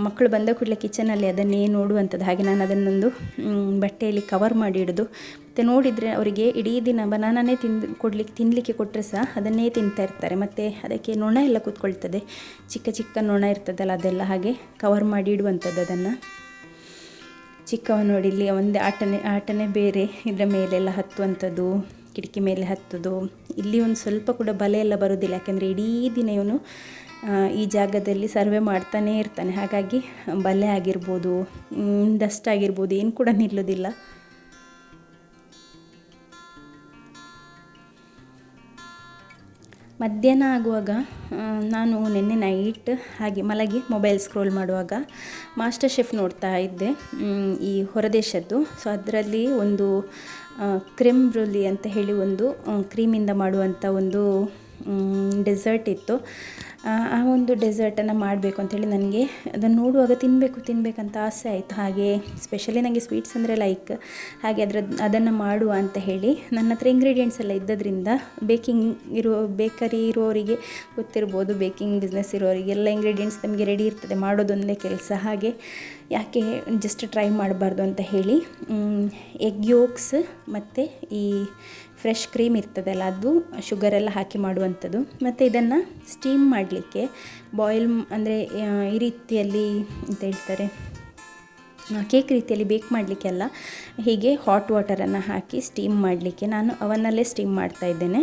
ಮಕ್ಕಳು ಬಂದ ಕೂಡಲೇ ಕಿಚನಲ್ಲಿ ಅದನ್ನೇ ನೋಡುವಂಥದ್ದು. ಹಾಗೆ ನಾನು ಅದನ್ನೊಂದು ಬಟ್ಟೆಯಲ್ಲಿ ಕವರ್ ಮಾಡಿ ಹಿಡಿದು, ಮತ್ತು ನೋಡಿದರೆ ಅವರಿಗೆ ಇಡೀ ದಿನ ಬನಾನನೇ ತಿಂದು ಕೊಡ್ಲಿಕ್ಕೆ ತಿನ್ನಲಿಕ್ಕೆ ಕೊಟ್ಟರೆ ಸಹ ಅದನ್ನೇ ತಿಂತಾ ಇರ್ತಾರೆ. ಮತ್ತು ಅದಕ್ಕೆ ನೊಣ ಎಲ್ಲ ಕೂತ್ಕೊಳ್ತದೆ. ಚಿಕ್ಕ ಚಿಕ್ಕ ನೊಣ ಇರ್ತದಲ್ಲ, ಅದೆಲ್ಲ ಹಾಗೆ ಕವರ್ ಮಾಡಿ ಇಡುವಂಥದ್ದು ಅದನ್ನು. ಚಿಕ್ಕವ ನೋಡಿ, ಇಲ್ಲಿ ಒಂದು ಆಟನೇ ಆಟನೇ ಬೇರೆ. ಇದರ ಮೇಲೆಲ್ಲ ಹತ್ತುವಂಥದ್ದು. ಕಿಟಕಿ ಮೇಲೆ ಹತ್ತೋದು. ಇಲ್ಲಿ ಒಂದು ಸ್ವಲ್ಪ ಕೂಡ ಬಲೆ ಎಲ್ಲ ಬರೋದಿಲ್ಲ ಯಾಕೆಂದರೆ ಇಡೀ ದಿನ ಇವನು ಈ ಜಾಗದಲ್ಲಿ ಸರ್ವೆ ಮಾಡ್ತಾನೇ ಇರ್ತಾನೆ. ಹಾಗಾಗಿ ಬಲೆ ಆಗಿರ್ಬೋದು ಡಸ್ಟ್ ಆಗಿರ್ಬೋದು, ಏನು ಕೂಡ ನಿಲ್ಲೋದಿಲ್ಲ ಮಧ್ಯಾಹ್ನ ಆಗುವಾಗ ನಾನು ನಿನ್ನೆ ನೈಟ್ ಹಾಗೆ ಮಲಗಿ ಮೊಬೈಲ್ ಸ್ಕ್ರೋಲ್ ಮಾಡುವಾಗ ಮಾಸ್ಟರ್ ಶೆಫ್ ನೋಡ್ತಾ ಇದ್ದೆ. ಈ ಹೊರದೇಶದ್ದು. ಸೊ ಅದರಲ್ಲಿ ಒಂದು ಕ್ರಿಮ್ ಅಂತ ಹೇಳಿ ಒಂದು ಕ್ರೀಮಿಂದ ಮಾಡುವಂಥ ಒಂದು ಡೆಸರ್ಟ್ ಇತ್ತು. ಆ ಆ ಒಂದು ಡೆಸರ್ಟನ್ನು ಮಾಡಬೇಕು ಅಂಥೇಳಿ ನನಗೆ ಅದನ್ನು ನೋಡುವಾಗ ತಿನ್ನಬೇಕು ತಿನ್ನಬೇಕಂತ ಆಸೆ ಆಯಿತು. ಹಾಗೆ ಸ್ಪೆಷಲಿ ನನಗೆ ಸ್ವೀಟ್ಸ್ ಅಂದರೆ ಲೈಕ್ ಹಾಗೆ ಅದರ, ಅದನ್ನು ಮಾಡುವ ಅಂತ ಹೇಳಿ ನನ್ನ ಹತ್ರ ಇಂಗ್ರೀಡಿಯೆಂಟ್ಸ್ ಎಲ್ಲ ಇದ್ದದ್ರಿಂದ ಬೇಕಿಂಗ್ ಇರೋ ಬೇಕರಿ ಇರೋರಿಗೆ ಗೊತ್ತಿರ್ಬೋದು ಬೇಕಿಂಗ್ ಬಿಸ್ನೆಸ್ ಇರೋರಿಗೆ ಎಲ್ಲ ಇಂಗ್ರೀಡಿಯೆಂಟ್ಸ್ ನಮಗೆ ರೆಡಿ ಇರ್ತದೆ, ಮಾಡೋದೊಂದೇ ಕೆಲಸ. ಹಾಗೆ ಯಾಕೆ ಜಸ್ಟ್ ಟ್ರೈ ಮಾಡಬಾರ್ದು ಅಂತ ಹೇಳಿ ಎಗ್ ಯೋಕ್ಸ್ ಮತ್ತು ಈ ಫ್ರೆಶ್ ಕ್ರೀಮ್ ಇರ್ತದಲ್ಲ ಅದು ಶುಗರೆಲ್ಲ ಹಾಕಿ ಮಾಡುವಂಥದ್ದು. ಮತ್ತು ಇದನ್ನು ಸ್ಟೀಮ್ ಮಾಡಲಿಕ್ಕೆ ಬಾಯ್ಲ್ ಅಂದರೆ ಈ ರೀತಿಯಲ್ಲಿ ಅಂತ ಹೇಳ್ತಾರೆ ಕೇಕ್ ರೀತಿಯಲ್ಲಿ ಬೇಕ್ ಮಾಡಲಿಕ್ಕೆಲ್ಲ ಹೀಗೆ ಹಾಟ್ ವಾಟರನ್ನು ಹಾಕಿ ಸ್ಟೀಮ್ ಮಾಡಲಿಕ್ಕೆ ನಾನು ಅವನ್ನಲ್ಲೇ ಸ್ಟೀಮ್ ಮಾಡ್ತಾ ಇದ್ದೇನೆ.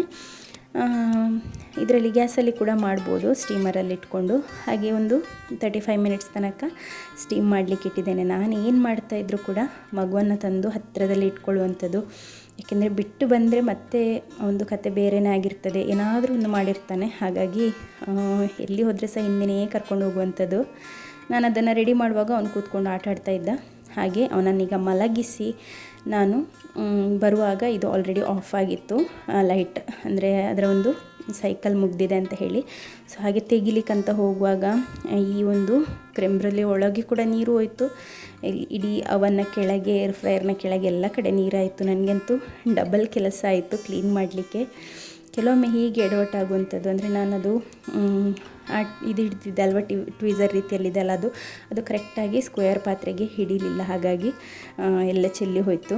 ಇದರಲ್ಲಿ ಗ್ಯಾಸಲ್ಲಿ ಕೂಡ ಮಾಡ್ಬೋದು, ಸ್ಟೀಮರಲ್ಲಿ ಇಟ್ಕೊಂಡು. ಹಾಗೆ ಒಂದು ತರ್ಟಿ ಫೈವ್ ಮಿನಿಟ್ಸ್ ತನಕ ಸ್ಟೀಮ್ ಮಾಡಲಿಕ್ಕೆ ಇಟ್ಟಿದ್ದೇನೆ. ನಾನು ಏನು ಮಾಡ್ತಾಯಿದ್ರು ಕೂಡ ಮಗುವನ್ನು ತಂದು ಹತ್ತಿರದಲ್ಲಿ ಇಟ್ಕೊಳ್ಳುವಂಥದ್ದು. ಏಕೆಂದರೆ ಬಿಟ್ಟು ಬಂದರೆ ಮತ್ತೆ ಒಂದು ಕತೆ ಬೇರೆಯೇ ಆಗಿರ್ತದೆ. ಏನಾದರೂ ಒಂದು ಮಾಡಿರ್ತಾನೆ. ಹಾಗಾಗಿ ಎಲ್ಲಿ ಹೋದರೆ ಸಹ ಹಿಂದಿನೇ ಕರ್ಕೊಂಡು ಹೋಗುವಂಥದ್ದು. ನಾನು ಅದನ್ನು ರೆಡಿ ಮಾಡುವಾಗ ಅವನು ಕೂತ್ಕೊಂಡು ಆಟ ಆಡ್ತಾ ಇದ್ದ. ಹಾಗೆ ಅವನನ್ನೀಗ ಮಲಗಿಸಿ ನಾನು ಬರುವಾಗ ಇದು ಆಲ್ರೆಡಿ ಆಫ್ ಆಗಿತ್ತು. ಲೈಟ್ ಅಂದರೆ ಅದರ ಒಂದು ಸೈಕಲ್ ಮುಗ್ದಿದೆ ಅಂತ ಹೇಳಿ. ಸೊ ಹಾಗೆ ತೆಗಿಲಿಕ್ಕಂತ ಹೋಗುವಾಗ, ಈ ಒಂದು ಕ್ರೆಂಬ್ರಲ್ಲಿ ಒಳಗೆ ಕೂಡ ನೀರು ಹೋಯಿತು. ಇಡೀ ಅವನ್ನ ಕೆಳಗೆ ಏರ್ ಫ್ರೈಯರ್ನ ಕೆಳಗೆ ಎಲ್ಲ ಕಡೆ ನೀರಾಯಿತು. ನನಗಂತೂ ಡಬಲ್ ಕೆಲಸ ಆಯಿತು ಕ್ಲೀನ್ ಮಾಡಲಿಕ್ಕೆ. ಕೆಲವೊಮ್ಮೆ ಹೀಗೆ ಎಡವಟ್ಟಾಗುವಂಥದ್ದು ಅಂದರೆ ನಾನು ಅದು ಇದು ಹಿಡ್ತಿದ್ದೆ ಅಲ್ವಾ, ಟಿ ಟ್ವೀಸರ್ ರೀತಿಯಲ್ಲಿದೆ ಅಲ್ಲ ಅದು. ಅದು ಕರೆಕ್ಟಾಗಿ ಸ್ಕ್ವೇರ್ ಪಾತ್ರೆಗೆ ಹಿಡಿಲಿಲ್ಲ. ಹಾಗಾಗಿ ಎಲ್ಲ ಚೆಲ್ಲಿ ಹೋಯಿತು.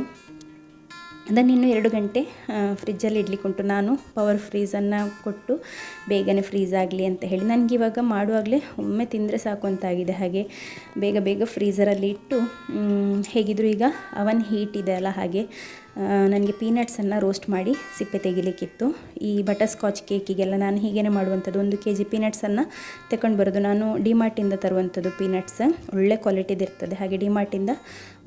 ಅದನ್ನು ಇನ್ನು ಎರಡು ಗಂಟೆ ಫ್ರಿಜ್ಜಲ್ಲಿ ಇಡ್ಲಿಕ್ಕೆ ಉಂಟು ನಾನು ಪವರ್ ಫ್ರೀಸನ್ನು ಕೊಟ್ಟು ಬೇಗನೆ ಫ್ರೀಸ್ ಆಗಲಿ ಅಂತ ಹೇಳಿ. ನನಗೆ ಇವಾಗ ಮಾಡುವಾಗಲೇ ಒಮ್ಮೆ ತಿಂದರೆ ಸಾಕು ಅಂತಾಗಿದೆ. ಹಾಗೆ ಬೇಗ ಬೇಗ ಫ್ರೀಸರಲ್ಲಿ ಇಟ್ಟು ಹೇಗಿದ್ರು ಈಗ ಅವನ್ ಹೀಟ್ ಇದೆ ಅಲ್ಲ ಹಾಗೆ ನನಗೆ ಪೀನಟ್ಸನ್ನು ರೋಸ್ಟ್ ಮಾಡಿ ಸಿಪ್ಪೆ ತೆಗಿಲಿಕ್ಕಿತ್ತು. ಈ ಬಟರ್ ಸ್ಕಾಚ್ ಕೇಕಿಗೆಲ್ಲ ನಾನು ಹೀಗೇ ಮಾಡುವಂಥದ್ದು. ಒಂದು ಕೆ ಜಿ ಪೀನಟ್ಸನ್ನು ತಗೊಂಡು ಬರೋದು. ನಾನು ಡಿಮಾರ್ಟಿಂದ ತರುವಂಥದ್ದು ಪೀನಟ್ಸ್ ಒಳ್ಳೆ ಕ್ವಾಲಿಟಿದು ಇರ್ತದೆ. ಹಾಗೆ ಡಿಮಾರ್ಟಿಂದ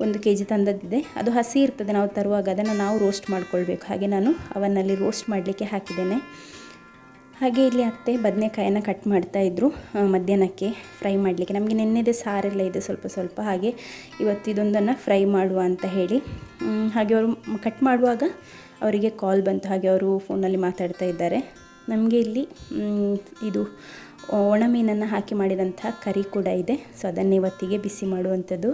ಒಂದು ಕೆ ಜಿ ತಂದದ್ದಿದೆ. ಅದು ಹಸಿ ಇರ್ತದೆ. ನಾವು ತರುವಾಗ ಅದನ್ನು ನಾವು ರೋಸ್ಟ್ ಮಾಡ್ಕೊಳ್ಬೇಕು. ಹಾಗೆ ನಾನು ಅವನ್ನಲ್ಲಿ ರೋಸ್ಟ್ ಮಾಡಲಿಕ್ಕೆ ಹಾಕಿದ್ದೇನೆ. ಹಾಗೆ ಇಲ್ಲಿ ಅತ್ತೆ ಬದನೆಕಾಯನ್ನ ಕಟ್ ಮಾಡ್ತಾ ಇದ್ರು ಆ, ಮಧ್ಯಾಹ್ನಕ್ಕೆ ಫ್ರೈ ಮಾಡಲಿಕ್ಕೆ. ನಮಗೆ ನೆನ್ನೆದೆ ಸಾರೆಲ್ಲ ಇದೆ ಸ್ವಲ್ಪ ಸ್ವಲ್ಪ ಹಾಗೆ ಇವತ್ತು ಇದೊಂದನ್ನು ಫ್ರೈ ಮಾಡುವ ಅಂತ ಹೇಳಿ. ಹಾಗೆ ಅವರು ಕಟ್ ಮಾಡುವಾಗ ಅವರಿಗೆ ಕಾಲ್ ಬಂತು. ಹಾಗೆ ಅವರು ಫೋನಲ್ಲಿ ಮಾತಾಡ್ತಾ ಇದ್ದಾರೆ. ನಮಗೆ ಇಲ್ಲಿ ಇದು ಒಣ ಮೀನನ್ನು ಹಾಕಿ ಮಾಡಿದಂಥ ಕರಿ ಕೂಡ ಇದೆ. ಸೊ ಅದನ್ನು ಇವತ್ತಿಗೆ ಬಿಸಿ ಮಾಡುವಂಥದ್ದು.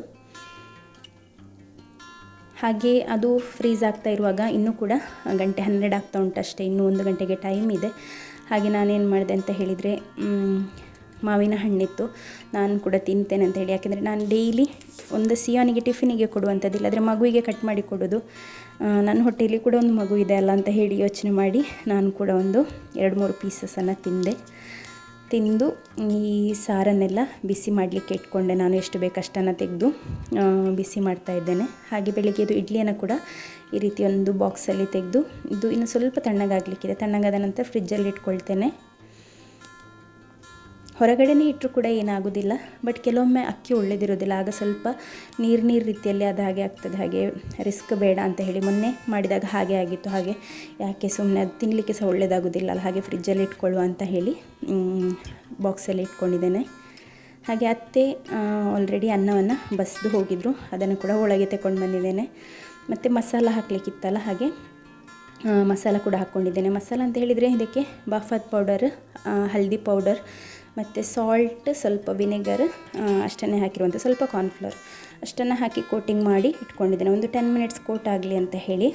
ಹಾಗೆ ಅದು ಫ್ರೀಸ್ ಆಗ್ತಾ ಇರುವಾಗ ಇನ್ನೂ ಕೂಡ ಗಂಟೆ ಹನ್ನೆರಡು ಆಗ್ತಾ ಉಂಟು ಅಷ್ಟೇ. ಇನ್ನೂ ಒಂದು ಗಂಟೆಗೆ ಟೈಮ್ ಇದೆ. ಹಾಗೆ ನಾನೇನು ಮಾಡಿದೆ ಅಂತ ಹೇಳಿದರೆ ಮಾವಿನ ಹಣ್ಣಿತ್ತು. ನಾನು ಕೂಡ ತಿಂತೇನೆ ಅಂತ ಹೇಳಿ. ಯಾಕೆಂದರೆ ನಾನು ಡೈಲಿ ಒಂದು ಸಿಯೋನಿಗೆ ಟಿಫಿನಿಗೆ ಕೊಡುವಂಥದ್ದಿಲ್ಲ. ಆದರೆ ಮಗುವಿಗೆ ಕಟ್ ಮಾಡಿ ಕೊಡೋದು. ನನ್ನ ಹೊಟ್ಟೆಯಲ್ಲಿ ಕೂಡ ಒಂದು ಮಗು ಇದೆ ಅಲ್ಲ ಅಂತ ಹೇಳಿ ಯೋಚನೆ ಮಾಡಿ ನಾನು ಕೂಡ ಒಂದು ಎರಡು ಮೂರು ಪೀಸಸನ್ನು ತಿಂದೆ. ತಿಂದು ಈ ಸಾರನ್ನೆಲ್ಲ ಬಿಸಿ ಮಾಡಲಿಕ್ಕೆ ಇಟ್ಕೊಂಡೆ. ನಾನು ಎಷ್ಟು ಬೇಕಷ್ಟನ್ನು ತೆಗೆದು ಬಿಸಿ ಮಾಡ್ತಾ ಇದ್ದೇನೆ. ಹಾಗೆ ಬೆಳಗ್ಗೆದು ಇಡ್ಲಿಯನ್ನು ಕೂಡ ಈ ರೀತಿ ಒಂದು ಬಾಕ್ಸಲ್ಲಿ ತೆಗೆದು ಇದು ಇನ್ನು ಸ್ವಲ್ಪ ತಣ್ಣಗಾಗಲಿಕ್ಕಿದೆ. ತಣ್ಣಗಾದ ನಂತರ ಫ್ರಿಜ್ಜಲ್ಲಿ ಇಟ್ಕೊಳ್ತೇನೆ. ಹೊರಗಡೆನೇ ಇಟ್ಟರು ಕೂಡ ಏನಾಗೋದಿಲ್ಲ ಬಟ್ ಕೆಲವೊಮ್ಮೆ ಅಕ್ಕಿ ಒಳ್ಳೇದಿರೋದಿಲ್ಲ ಆಗ ಸ್ವಲ್ಪ ನೀರು ನೀರು ರೀತಿಯಲ್ಲಿ ಅದು ಹಾಗೆ ಆಗ್ತದೆ. ಹಾಗೆ ರಿಸ್ಕ್ ಬೇಡ ಅಂತ ಹೇಳಿ ಮೊನ್ನೆ ಮಾಡಿದಾಗ ಹಾಗೆ ಆಗಿತ್ತು. ಹಾಗೆ ಯಾಕೆ ಸುಮ್ಮನೆ ಅದು ತಿನ್ನಲಿಕ್ಕೆ ಸಹ ಒಳ್ಳೆಯದಾಗೋದಿಲ್ಲ ಅಲ್ಲ. ಹಾಗೆ ಫ್ರಿಜ್ಜಲ್ಲಿ ಇಟ್ಕೊಳ್ಳುವ ಅಂತ ಹೇಳಿ ಬಾಕ್ಸಲ್ಲಿ ಇಟ್ಕೊಂಡಿದ್ದೇನೆ. ಹಾಗೆ ಅತ್ತೆ ಆಲ್ರೆಡಿ ಅನ್ನವನ್ನು ಬಸ್ದು ಹೋಗಿದ್ರು. ಅದನ್ನು ಕೂಡ ಒಳಗೆ ತಗೊಂಡು ಬಂದಿದ್ದೇನೆ. ಮತ್ತು ಮಸಾಲ ಹಾಕಲಿಕ್ಕಿತ್ತಲ್ಲ ಹಾಗೆ ಮಸಾಲ ಕೂಡ ಹಾಕ್ಕೊಂಡಿದ್ದೇನೆ. ಮಸಾಲ ಅಂತ ಹೇಳಿದರೆ ಇದಕ್ಕೆ ಬಾಫತ್ ಪೌಡರ್ ಹಲ್ದಿ ಪೌಡರ್, ಮತ್ತು ಸಾಲ್ಟ್, ಸ್ವಲ್ಪ ವಿನೆಗರ್ ಅಷ್ಟನ್ನೇ ಹಾಕಿರುವಂಥ ಸ್ವಲ್ಪ ಕಾರ್ನ್ಫ್ಲವರ್ ಅಷ್ಟನ್ನು ಹಾಕಿ ಕೋಟಿಂಗ್ ಮಾಡಿ ಇಟ್ಕೊಂಡಿದ್ದೇನೆ. ಒಂದು ಟೆನ್ ಮಿನಿಟ್ಸ್ ಕೋಟ್ ಆಗಲಿ ಅಂತ ಹೇಳಿ.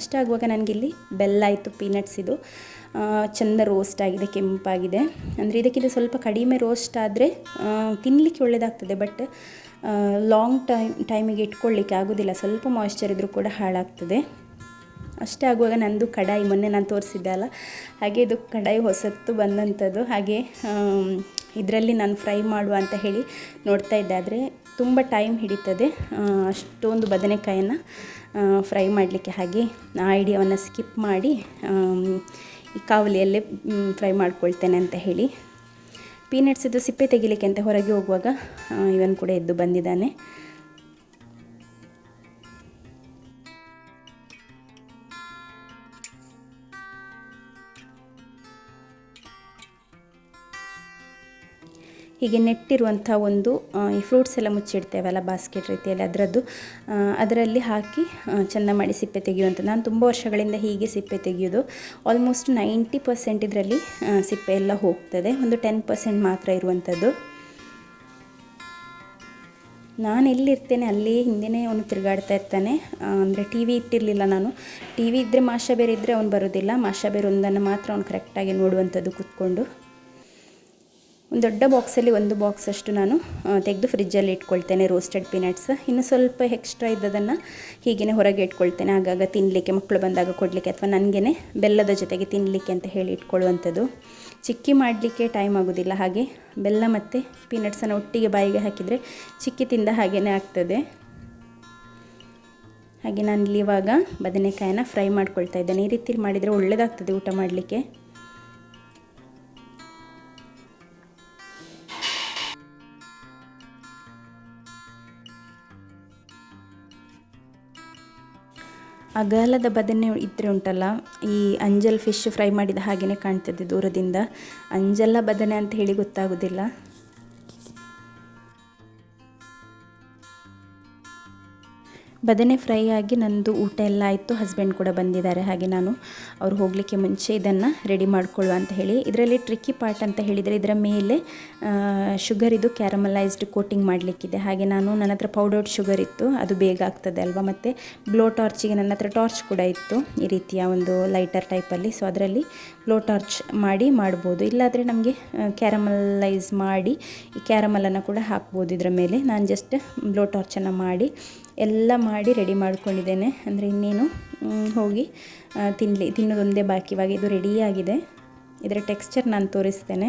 ಅಷ್ಟಾಗುವಾಗ ನನಗಿಲ್ಲಿ ಬೆಲ್ಲ ಆಯಿತು ಪೀನಟ್ಸ್ ಇದು. ಚೆಂದ ರೋಸ್ಟ್ ಆಗಿದೆ, ಕೆಂಪಾಗಿದೆ. ಅಂದರೆ ಇದಕ್ಕಿಂತ ಸ್ವಲ್ಪ ಕಡಿಮೆ ರೋಸ್ಟ್ ಆದರೆ ತಿನ್ನಲಿಕ್ಕೆ ಒಳ್ಳೆಯದಾಗ್ತದೆ ಬಟ್ ಲಾಂಗ್ ಟೈಮ್ ಟೈಮಿಗೆ ಇಟ್ಕೊಳ್ಳಿಕ್ಕೆ ಆಗೋದಿಲ್ಲ. ಸ್ವಲ್ಪ ಮಾಯ್ಶ್ಚರ್ ಇದ್ದರೂ ಕೂಡ ಹಾಳಾಗ್ತದೆ. ಅಷ್ಟೇ ಆಗುವಾಗ ನಂದು ಕಡಾಯಿ ಮೊನ್ನೆ ನಾನು ತೋರಿಸಿದ್ದೆ ಅಲ್ಲ? ಹಾಗೆ ಇದು ಕಡಾಯಿ ಹೊಸತ್ತು ಬಂದಂಥದ್ದು ಹಾಗೆ ಇದರಲ್ಲಿ ನಾನು ಫ್ರೈ ಮಾಡುವ ಅಂತ ಹೇಳಿ ನೋಡ್ತಾ ಇದ್ದೆ. ಆದರೆ ತುಂಬ ಟೈಮ್ ಹಿಡಿತದೆ. ಅಷ್ಟೊಂದು ಬದನೆಕಾಯನ್ನು ಫ್ರೈ ಮಾಡಲಿಕ್ಕೆ. ಹಾಗೆ ಆ ಐಡಿಯಾವನ್ನು ಸ್ಕಿಪ್ ಮಾಡಿ ಈ ಕಾವಲಿಯಲ್ಲೇ ಫ್ರೈ ಮಾಡ್ಕೊಳ್ತೇನೆ ಅಂತ ಹೇಳಿ. ಪೀನಟ್ಸ್ ಇದು ಸಿಪ್ಪೆ ತೆಗಿಲಿಕ್ಕೆ ಅಂತ ಹೊರಗೆ ಹೋಗುವಾಗ ಇವನ್ ಕೂಡ ಎದ್ದು ಬಂದಿದ್ದಾನೆ. ಹೀಗೆ ನೆಟ್ಟಿರುವಂಥ ಒಂದು ಈ ಫ್ರೂಟ್ಸ್ ಎಲ್ಲ ಮುಚ್ಚಿಡ್ತೇವಲ್ಲ ಬಾಸ್ಕೆಟ್ ರೀತಿಯಲ್ಲಿ ಅದರದ್ದು. ಅದರಲ್ಲಿ ಹಾಕಿ ಚೆಂದ ಮಾಡಿ ಸಿಪ್ಪೆ ತೆಗೆಯುವಂಥ ನಾನು ತುಂಬ ವರ್ಷಗಳಿಂದ ಹೀಗೆ ಸಿಪ್ಪೆ ತೆಗೆಯೋದು. ಆಲ್ಮೋಸ್ಟ್ ನೈಂಟಿ ಪರ್ಸೆಂಟ್ ಇದರಲ್ಲಿ ಸಿಪ್ಪೆ ಎಲ್ಲ ಹೋಗ್ತದೆ. ಒಂದು ಟೆನ್ ಪರ್ಸೆಂಟ್ ಮಾತ್ರ ಇರುವಂಥದ್ದು. ನಾನು ಎಲ್ಲಿರ್ತೇನೆ? ಅಲ್ಲಿ ಹಿಂದೆನೇ ಅವನು ತಿರುಗಾಡ್ತಾ ಇರ್ತಾನೆ. ಅಂದರೆ ಟಿ ವಿ ಇಟ್ಟಿರಲಿಲ್ಲ ನಾನು. ಟಿ ವಿ ಇದ್ದರೆ ಮಾಷ ಬೇರೆ ಇದ್ದರೆ ಅವನು ಬರೋದಿಲ್ಲ. ಮಾಷಾ ಬೇರೆ ಒಂದನ್ನು ಮಾತ್ರ ಅವ್ನು ಕರೆಕ್ಟಾಗಿ ನೋಡುವಂಥದ್ದು ಕೂತ್ಕೊಂಡು. ಒಂದು ದೊಡ್ಡ ಬಾಕ್ಸಲ್ಲಿ ಒಂದು ಬಾಕ್ಸ್ ಅಷ್ಟು ನಾನು ತೆಗೆದು ಫ್ರಿಜ್ಜಲ್ಲಿ ಇಟ್ಕೊಳ್ತೇನೆ ರೋಸ್ಟೆಡ್ ಪೀನಟ್ಸ್ ಇನ್ನು ಸ್ವಲ್ಪ ಎಕ್ಸ್ಟ್ರಾ ಇದ್ದದನ್ನು ಹೀಗೇ ಹೊರಗೆ ಇಟ್ಕೊಳ್ತೇನೆ. ಆಗಾಗ ತಿನ್ನಲಿಕ್ಕೆ ಮಕ್ಕಳು ಬಂದಾಗ ಕೊಡಲಿಕ್ಕೆ ಅಥವಾ ನನಗೇ ಬೆಲ್ಲದ ಜೊತೆಗೆ ತಿನ್ನಲಿಕ್ಕೆ ಅಂತ ಹೇಳಿ ಇಟ್ಕೊಳ್ಳುವಂಥದ್ದು. ಚಿಕ್ಕಿ ಮಾಡಲಿಕ್ಕೆ ಟೈಮ್ ಆಗೋದಿಲ್ಲ. ಹಾಗೆ ಬೆಲ್ಲ ಮತ್ತು ಪೀನಟ್ಸನ್ನು ಒಟ್ಟಿಗೆ ಬಾಯಿಗೆ ಹಾಕಿದರೆ ಚಿಕ್ಕಿ ತಿಂದ ಹಾಗೆಯೇ ಆಗ್ತದೆ. ಹಾಗೆ ನಾನು ಇವಾಗ ಬದನೆಕಾಯನ್ನು ಫ್ರೈ ಮಾಡ್ಕೊಳ್ತಾ ಇದ್ದೇನೆ. ಈ ರೀತಿ ಮಾಡಿದರೆ ಒಳ್ಳೆಯದಾಗ್ತದೆ ಊಟ ಮಾಡಲಿಕ್ಕೆ. ಅಗಲದ ಬದನೆ ಇದ್ದರೆ ಉಂಟಲ್ಲ, ಈ ಅಂಜಲ್ ಫಿಶ್ ಫ್ರೈ ಮಾಡಿದ ಹಾಗೆಯೇ ಕಾಣ್ತದೆ ದೂರದಿಂದ. ಅಂಜಲ್ಲ ಬದನೆ ಅಂತ ಹೇಳಿ ಗೊತ್ತಾಗೋದಿಲ್ಲ. ಬದನೆ ಫ್ರೈ ಆಗಿ ನಂದು ಊಟ ಎಲ್ಲ ಆಯಿತು ಹಸ್ಬೆಂಡ್ ಕೂಡ ಬಂದಿದ್ದಾರೆ. ಹಾಗೆ ನಾನು ಅವ್ರು ಹೋಗಲಿಕ್ಕೆ ಮುಂಚೆ ಇದನ್ನು ರೆಡಿ ಮಾಡಿಕೊಳ್ಳುವ ಅಂತ ಹೇಳಿ. ಇದರಲ್ಲಿ ಟ್ರಿಕ್ಕಿ ಪಾರ್ಟ್ ಅಂತ ಹೇಳಿದರೆ ಇದರ ಮೇಲೆ ಶುಗರ್ ಇದು ಕ್ಯಾರಮಲೈಸ್ಡ್ ಕೋಟಿಂಗ್ ಮಾಡಲಿಕ್ಕಿದೆ. ಹಾಗೆ ನಾನು ನನ್ನ ಹತ್ರ ಪೌಡರ್ಡ್ ಶುಗರ್ ಇತ್ತು, ಅದು ಬೇಗ ಆಗ್ತದೆ ಅಲ್ವಾ? ಮತ್ತು ಬ್ಲೋ ಟಾರ್ಚಿಗೆ ನನ್ನ ಹತ್ರ ಟಾರ್ಚ್ ಕೂಡ ಇತ್ತು, ಈ ರೀತಿಯ ಒಂದು ಲೈಟರ್ ಟೈಪಲ್ಲಿ ಸೊ ಅದರಲ್ಲಿ ಬ್ಲೋ ಟಾರ್ಚ್ ಮಾಡಿ ಮಾಡ್ಬೋದು. ಇಲ್ಲಾದರೆ ನಮಗೆ ಕ್ಯಾರಮಲೈಸ್ ಮಾಡಿ ಈ ಕ್ಯಾರಮಲನ್ನು ಕೂಡ ಹಾಕ್ಬೋದು ಇದರ ಮೇಲೆ. ನಾನು ಜಸ್ಟ್ ಬ್ಲೋ ಟಾರ್ಚನ್ನು ಮಾಡಿ ಎಲ್ಲ ಮಾಡಿ ರೆಡಿ ಮಾಡ್ಕೊಂಡಿದ್ದೇನೆ. ಅಂದರೆ ಇನ್ನೇನು ಹೋಗಿ ತಿನ್ನಲಿ ತಿನ್ನೋದೊಂದೇ ಬಾಕಿ. ಇವಾಗ ಇದು ರೆಡಿಯಾಗಿದೆ ಇದರ ಟೆಕ್ಸ್ಚರ್ ನಾನು ತೋರಿಸ್ತೇನೆ.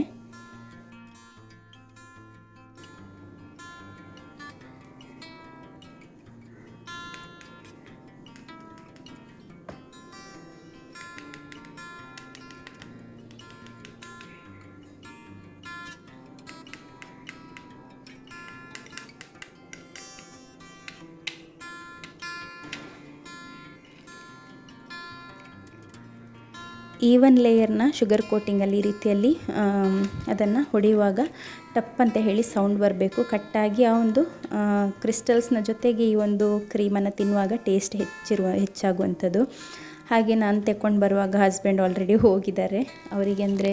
ಈವನ್ ಲೇಯರ್ನ ಶುಗರ್ ಕೋಟಿಂಗಲ್ಲಿ ಈ ರೀತಿಯಲ್ಲಿ ಅದನ್ನು ಹೊಡೆಯುವಾಗ ಟಪ್ ಅಂತ ಹೇಳಿ ಸೌಂಡ್ ಬರಬೇಕು. ಕಟ್ಟಾಗಿ ಆ ಒಂದು ಕ್ರಿಸ್ಟಲ್ಸ್ನ ಜೊತೆಗೆ ಈ ಒಂದು ಕ್ರೀಮನ್ನು ತಿನ್ನುವಾಗ ಟೇಸ್ಟ್ ಹೆಚ್ಚಿರುವ, ಹೆಚ್ಚಾಗುವಂಥದ್ದು. ಹಾಗೆ ನಾನು ತೆಕ್ಕೊಂಡು ಬರುವಾಗ ಹಸ್ಬೆಂಡ್ ಆಲ್ರೆಡಿ ಹೋಗಿದ್ದಾರೆ. ಅವರಿಗೆ ಅಂದರೆ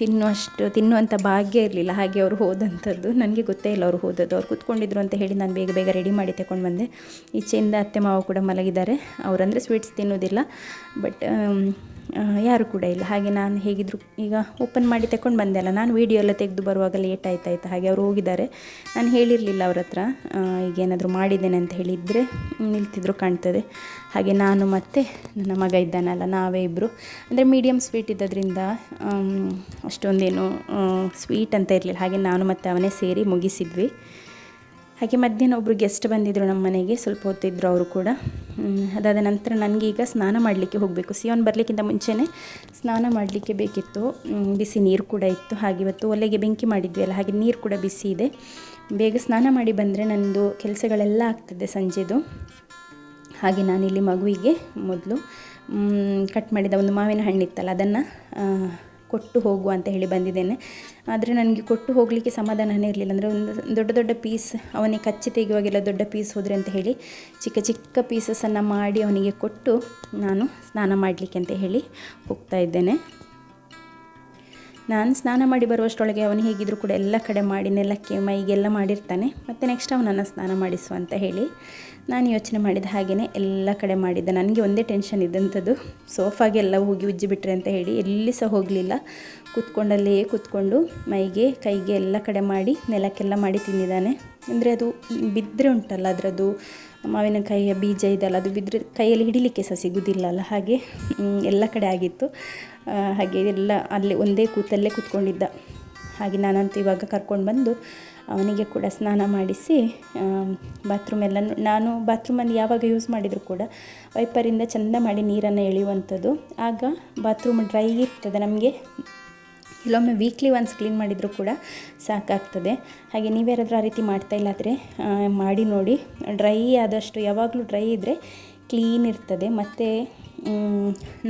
ತಿನ್ನುವಷ್ಟು ತಿನ್ನುವಂಥ ಭಾಗ್ಯ ಇರಲಿಲ್ಲ. ಹಾಗೆ ಅವರು ಹೋದಂಥದ್ದು. ನನಗೆ ಗೊತ್ತೇ ಇಲ್ಲ ಅವರು ಹೋದದ್ದು. ಅವ್ರು ಕೂತ್ಕೊಂಡಿದ್ರು ಅಂತ ಹೇಳಿ ನಾನು ಬೇಗ ಬೇಗ ರೆಡಿ ಮಾಡಿ ತಗೊಂಡು ಬಂದೆ. ಈಚೆಯಿಂದ ಅತ್ತೆ ಮಾವ ಕೂಡ ಮಲಗಿದ್ದಾರೆ. ಅವರಂದರೆ ಸ್ವೀಟ್ಸ್ ತಿನ್ನೋದಿಲ್ಲ. ಬಟ್ ಯಾರು ಕೂಡ ಇಲ್ಲ. ಹಾಗೆ ನಾನು ಹೇಗಿದ್ರು ಈಗ ಓಪನ್ ಮಾಡಿ ತಗೊಂಡು ಬಂದೆ ಅಲ್ಲ. ನಾನು ವೀಡಿಯೋ ಎಲ್ಲ ತೆಗೆದು ಬರುವಾಗ ಲೇಟ್ ಆಯ್ತಾಯ್ತು ಹಾಗೆ ಅವರು ಹೋಗಿದ್ದಾರೆ. ನಾನು ಹೇಳಿರಲಿಲ್ಲ ಅವ್ರ ಹತ್ರ ಆ, ಈಗ ಏನಾದರೂ ಮಾಡಿದ್ದೇನೆ ಅಂತ ಹೇಳಿದರೆ ನಿಲ್ತಿದ್ರು ಕಾಣ್ತದೆ. ಹಾಗೆ ನಾನು ಮತ್ತು ನನ್ನ ಮಗ ಇದ್ದಾನಲ್ಲ ನಾವೇ ಇಬ್ಬರು ಅಂದರೆ ಮೀಡಿಯಮ್ ಸ್ವೀಟ್ ಇದ್ದದ್ರಿಂದ ಅಷ್ಟೊಂದೇನು ಸ್ವೀಟ್ ಅಂತ ಇರಲಿಲ್ಲ. ಹಾಗೆ ನಾನು ಮತ್ತು ಅವನೇ ಸೇರಿ ಮುಗಿಸಿದ್ವಿ. ಹಾಗೆ ಮಧ್ಯಾಹ್ನ ಒಬ್ಬರು ಗೆಸ್ಟ್ ಬಂದಿದ್ದರು ನಮ್ಮ ಮನೆಗೆ, ಸ್ವಲ್ಪ ಹೊತ್ತಿದ್ರು ಅವರು ಕೂಡ. ಅದಾದ ನಂತರ ನನಗೀಗ ಸ್ನಾನ ಮಾಡಲಿಕ್ಕೆ ಹೋಗಬೇಕು. ಸಿಯೋನ್ ಬರಲಿಕ್ಕಿಂತ ಮುಂಚೆನೇ ಸ್ನಾನ ಮಾಡಲಿಕ್ಕೆ ಬೇಕಿತ್ತು. ಬಿಸಿ ನೀರು ಕೂಡ ಇತ್ತು. ಹಾಗೆ ಇವತ್ತು ಒಲೆಗೆ ಬೆಂಕಿ ಮಾಡಿದ್ವಿ ಅಲ್ಲ, ಹಾಗೆ ನೀರು ಕೂಡ ಬಿಸಿ ಇದೆ. ಬೇಗ ಸ್ನಾನ ಮಾಡಿ ಬಂದರೆ ನನ್ನದು ಕೆಲಸಗಳೆಲ್ಲ ಆಗ್ತದೆ ಸಂಜೆದು. ಹಾಗೆ ನಾನಿಲ್ಲಿ ಮಗುವಿಗೆ ಮೊದಲು ಕಟ್ ಮಾಡಿದ ಒಂದು ಮಾವಿನ ಹಣ್ಣಿತ್ತಲ್ಲ, ಅದನ್ನು ಕೊಟ್ಟು ಹೋಗುವ ಅಂತ ಹೇಳಿ ಬಂದಿದ್ದೇನೆ. ಆದರೆ ನನಗೆ ಕೊಟ್ಟು ಹೋಗಲಿಕ್ಕೆ ಸಮಾಧಾನನೇ ಇರಲಿಲ್ಲ. ಅಂದರೆ ಒಂದು ದೊಡ್ಡ ದೊಡ್ಡ ಪೀಸ್ ಅವನಿಗೆ ಕಚ್ಚಿ ತೆಗೆಯುವಾಗೆಲ್ಲ ದೊಡ್ಡ ಪೀಸ್ ಹೋದರೆ ಅಂತ ಹೇಳಿ ಚಿಕ್ಕ ಚಿಕ್ಕ ಪೀಸಸನ್ನು ಮಾಡಿ ಅವನಿಗೆ ಕೊಟ್ಟು ನಾನು ಸ್ನಾನ ಮಾಡಲಿಕ್ಕೆ ಅಂತ ಹೇಳಿ ಹೋಗ್ತಾ ಇದ್ದೇನೆ. ನಾನು ಸ್ನಾನ ಮಾಡಿ ಬರುವಷ್ಟರೊಳಗೆ ಅವನು ಹೇಗಿದ್ರು ಕೂಡ ಎಲ್ಲ ಕಡೆ ಮಾಡಿ ನೆಲಕ್ಕೆ ಮೈಗೆಲ್ಲ ಮಾಡಿರ್ತಾನೆ. ಮತ್ತು ನೆಕ್ಸ್ಟ್ ಅವನನ್ನು ಸ್ನಾನ ಮಾಡಿಸು ಅಂತ ಹೇಳಿ ನಾನು ಯೋಚನೆ ಮಾಡಿದ ಹಾಗೆಯೇ ಎಲ್ಲ ಕಡೆ ಮಾಡಿದ್ದೆ. ನನಗೆ ಒಂದೇ ಟೆನ್ಷನ್ ಇದ್ದಂಥದ್ದು, ಸೋಫಾಗೆ ಎಲ್ಲ ಹೋಗಿ ಉಜ್ಜಿ ಬಿಟ್ರೆ ಅಂತ ಹೇಳಿ ಎಲ್ಲಿ ಸಹ ಹೋಗಲಿಲ್ಲ. ಕೂತ್ಕೊಂಡಲ್ಲೇ ಕೂತ್ಕೊಂಡು ಮೈಗೆ, ಕೈಗೆ ಎಲ್ಲ ಕಡೆ ಮಾಡಿ ನೆಲಕ್ಕೆಲ್ಲ ಮಾಡಿ ತಿಂದಿದ್ದಾನೆ. ಅಂದರೆ ಅದು ಬಿದ್ದರೆ ಉಂಟಲ್ಲ, ಅದರದ್ದು ಮಾವಿನಕಾಯಿಯ ಬೀಜ ಇದೆಲ್ಲ ಅದು ಬಿದ್ದರೆ ಕೈಯಲ್ಲಿ ಹಿಡಿಲಿಕ್ಕೆ ಸಹ ಸಿಗುವುದಿಲ್ಲಲ್ಲ ಹಾಗೆ ಎಲ್ಲ ಕಡೆ ಆಗಿತ್ತು. ಹಾಗೆ ಎಲ್ಲ ಅಲ್ಲಿ ಒಂದೇ ಕೂತಲ್ಲೇ ಕೂತ್ಕೊಂಡಿದ್ದ. ಹಾಗೆ ನಾನಂತೂ ಇವಾಗ ಕರ್ಕೊಂಡು ಬಂದು ಅವನಿಗೆ ಕೂಡ ಸ್ನಾನ ಮಾಡಿಸಿ ಬಾತ್ರೂಮ್ ಎಲ್ಲ ನಾನು ಬಾತ್ರೂಮಲ್ಲಿ ಯಾವಾಗ ಯೂಸ್ ಮಾಡಿದರೂ ಕೂಡ ವೈಪರಿಂದ ಚೆಂದ ಮಾಡಿ ನೀರನ್ನು ಎಳೆಯುವಂಥದ್ದು. ಆಗ ಬಾತ್ರೂಮ್ ಡ್ರೈ ಇರ್ತದೆ ನಮಗೆ. ಕೆಲವೊಮ್ಮೆ ವೀಕ್ಲಿ ಒನ್ಸ್ ಕ್ಲೀನ್ ಮಾಡಿದರೂ ಕೂಡ ಸಾಕಾಗ್ತದೆ. ಹಾಗೆ ನೀವ್ಯಾರಾದ್ರೂ ಆ ರೀತಿ ಮಾಡ್ತಾ ಇಲ್ಲಾದರೆ ಮಾಡಿ ನೋಡಿ. ಡ್ರೈ ಆದಷ್ಟು ಯಾವಾಗಲೂ ಡ್ರೈ ಇದ್ದರೆ ಕ್ಲೀನ್ ಇರ್ತದೆ. ಮತ್ತು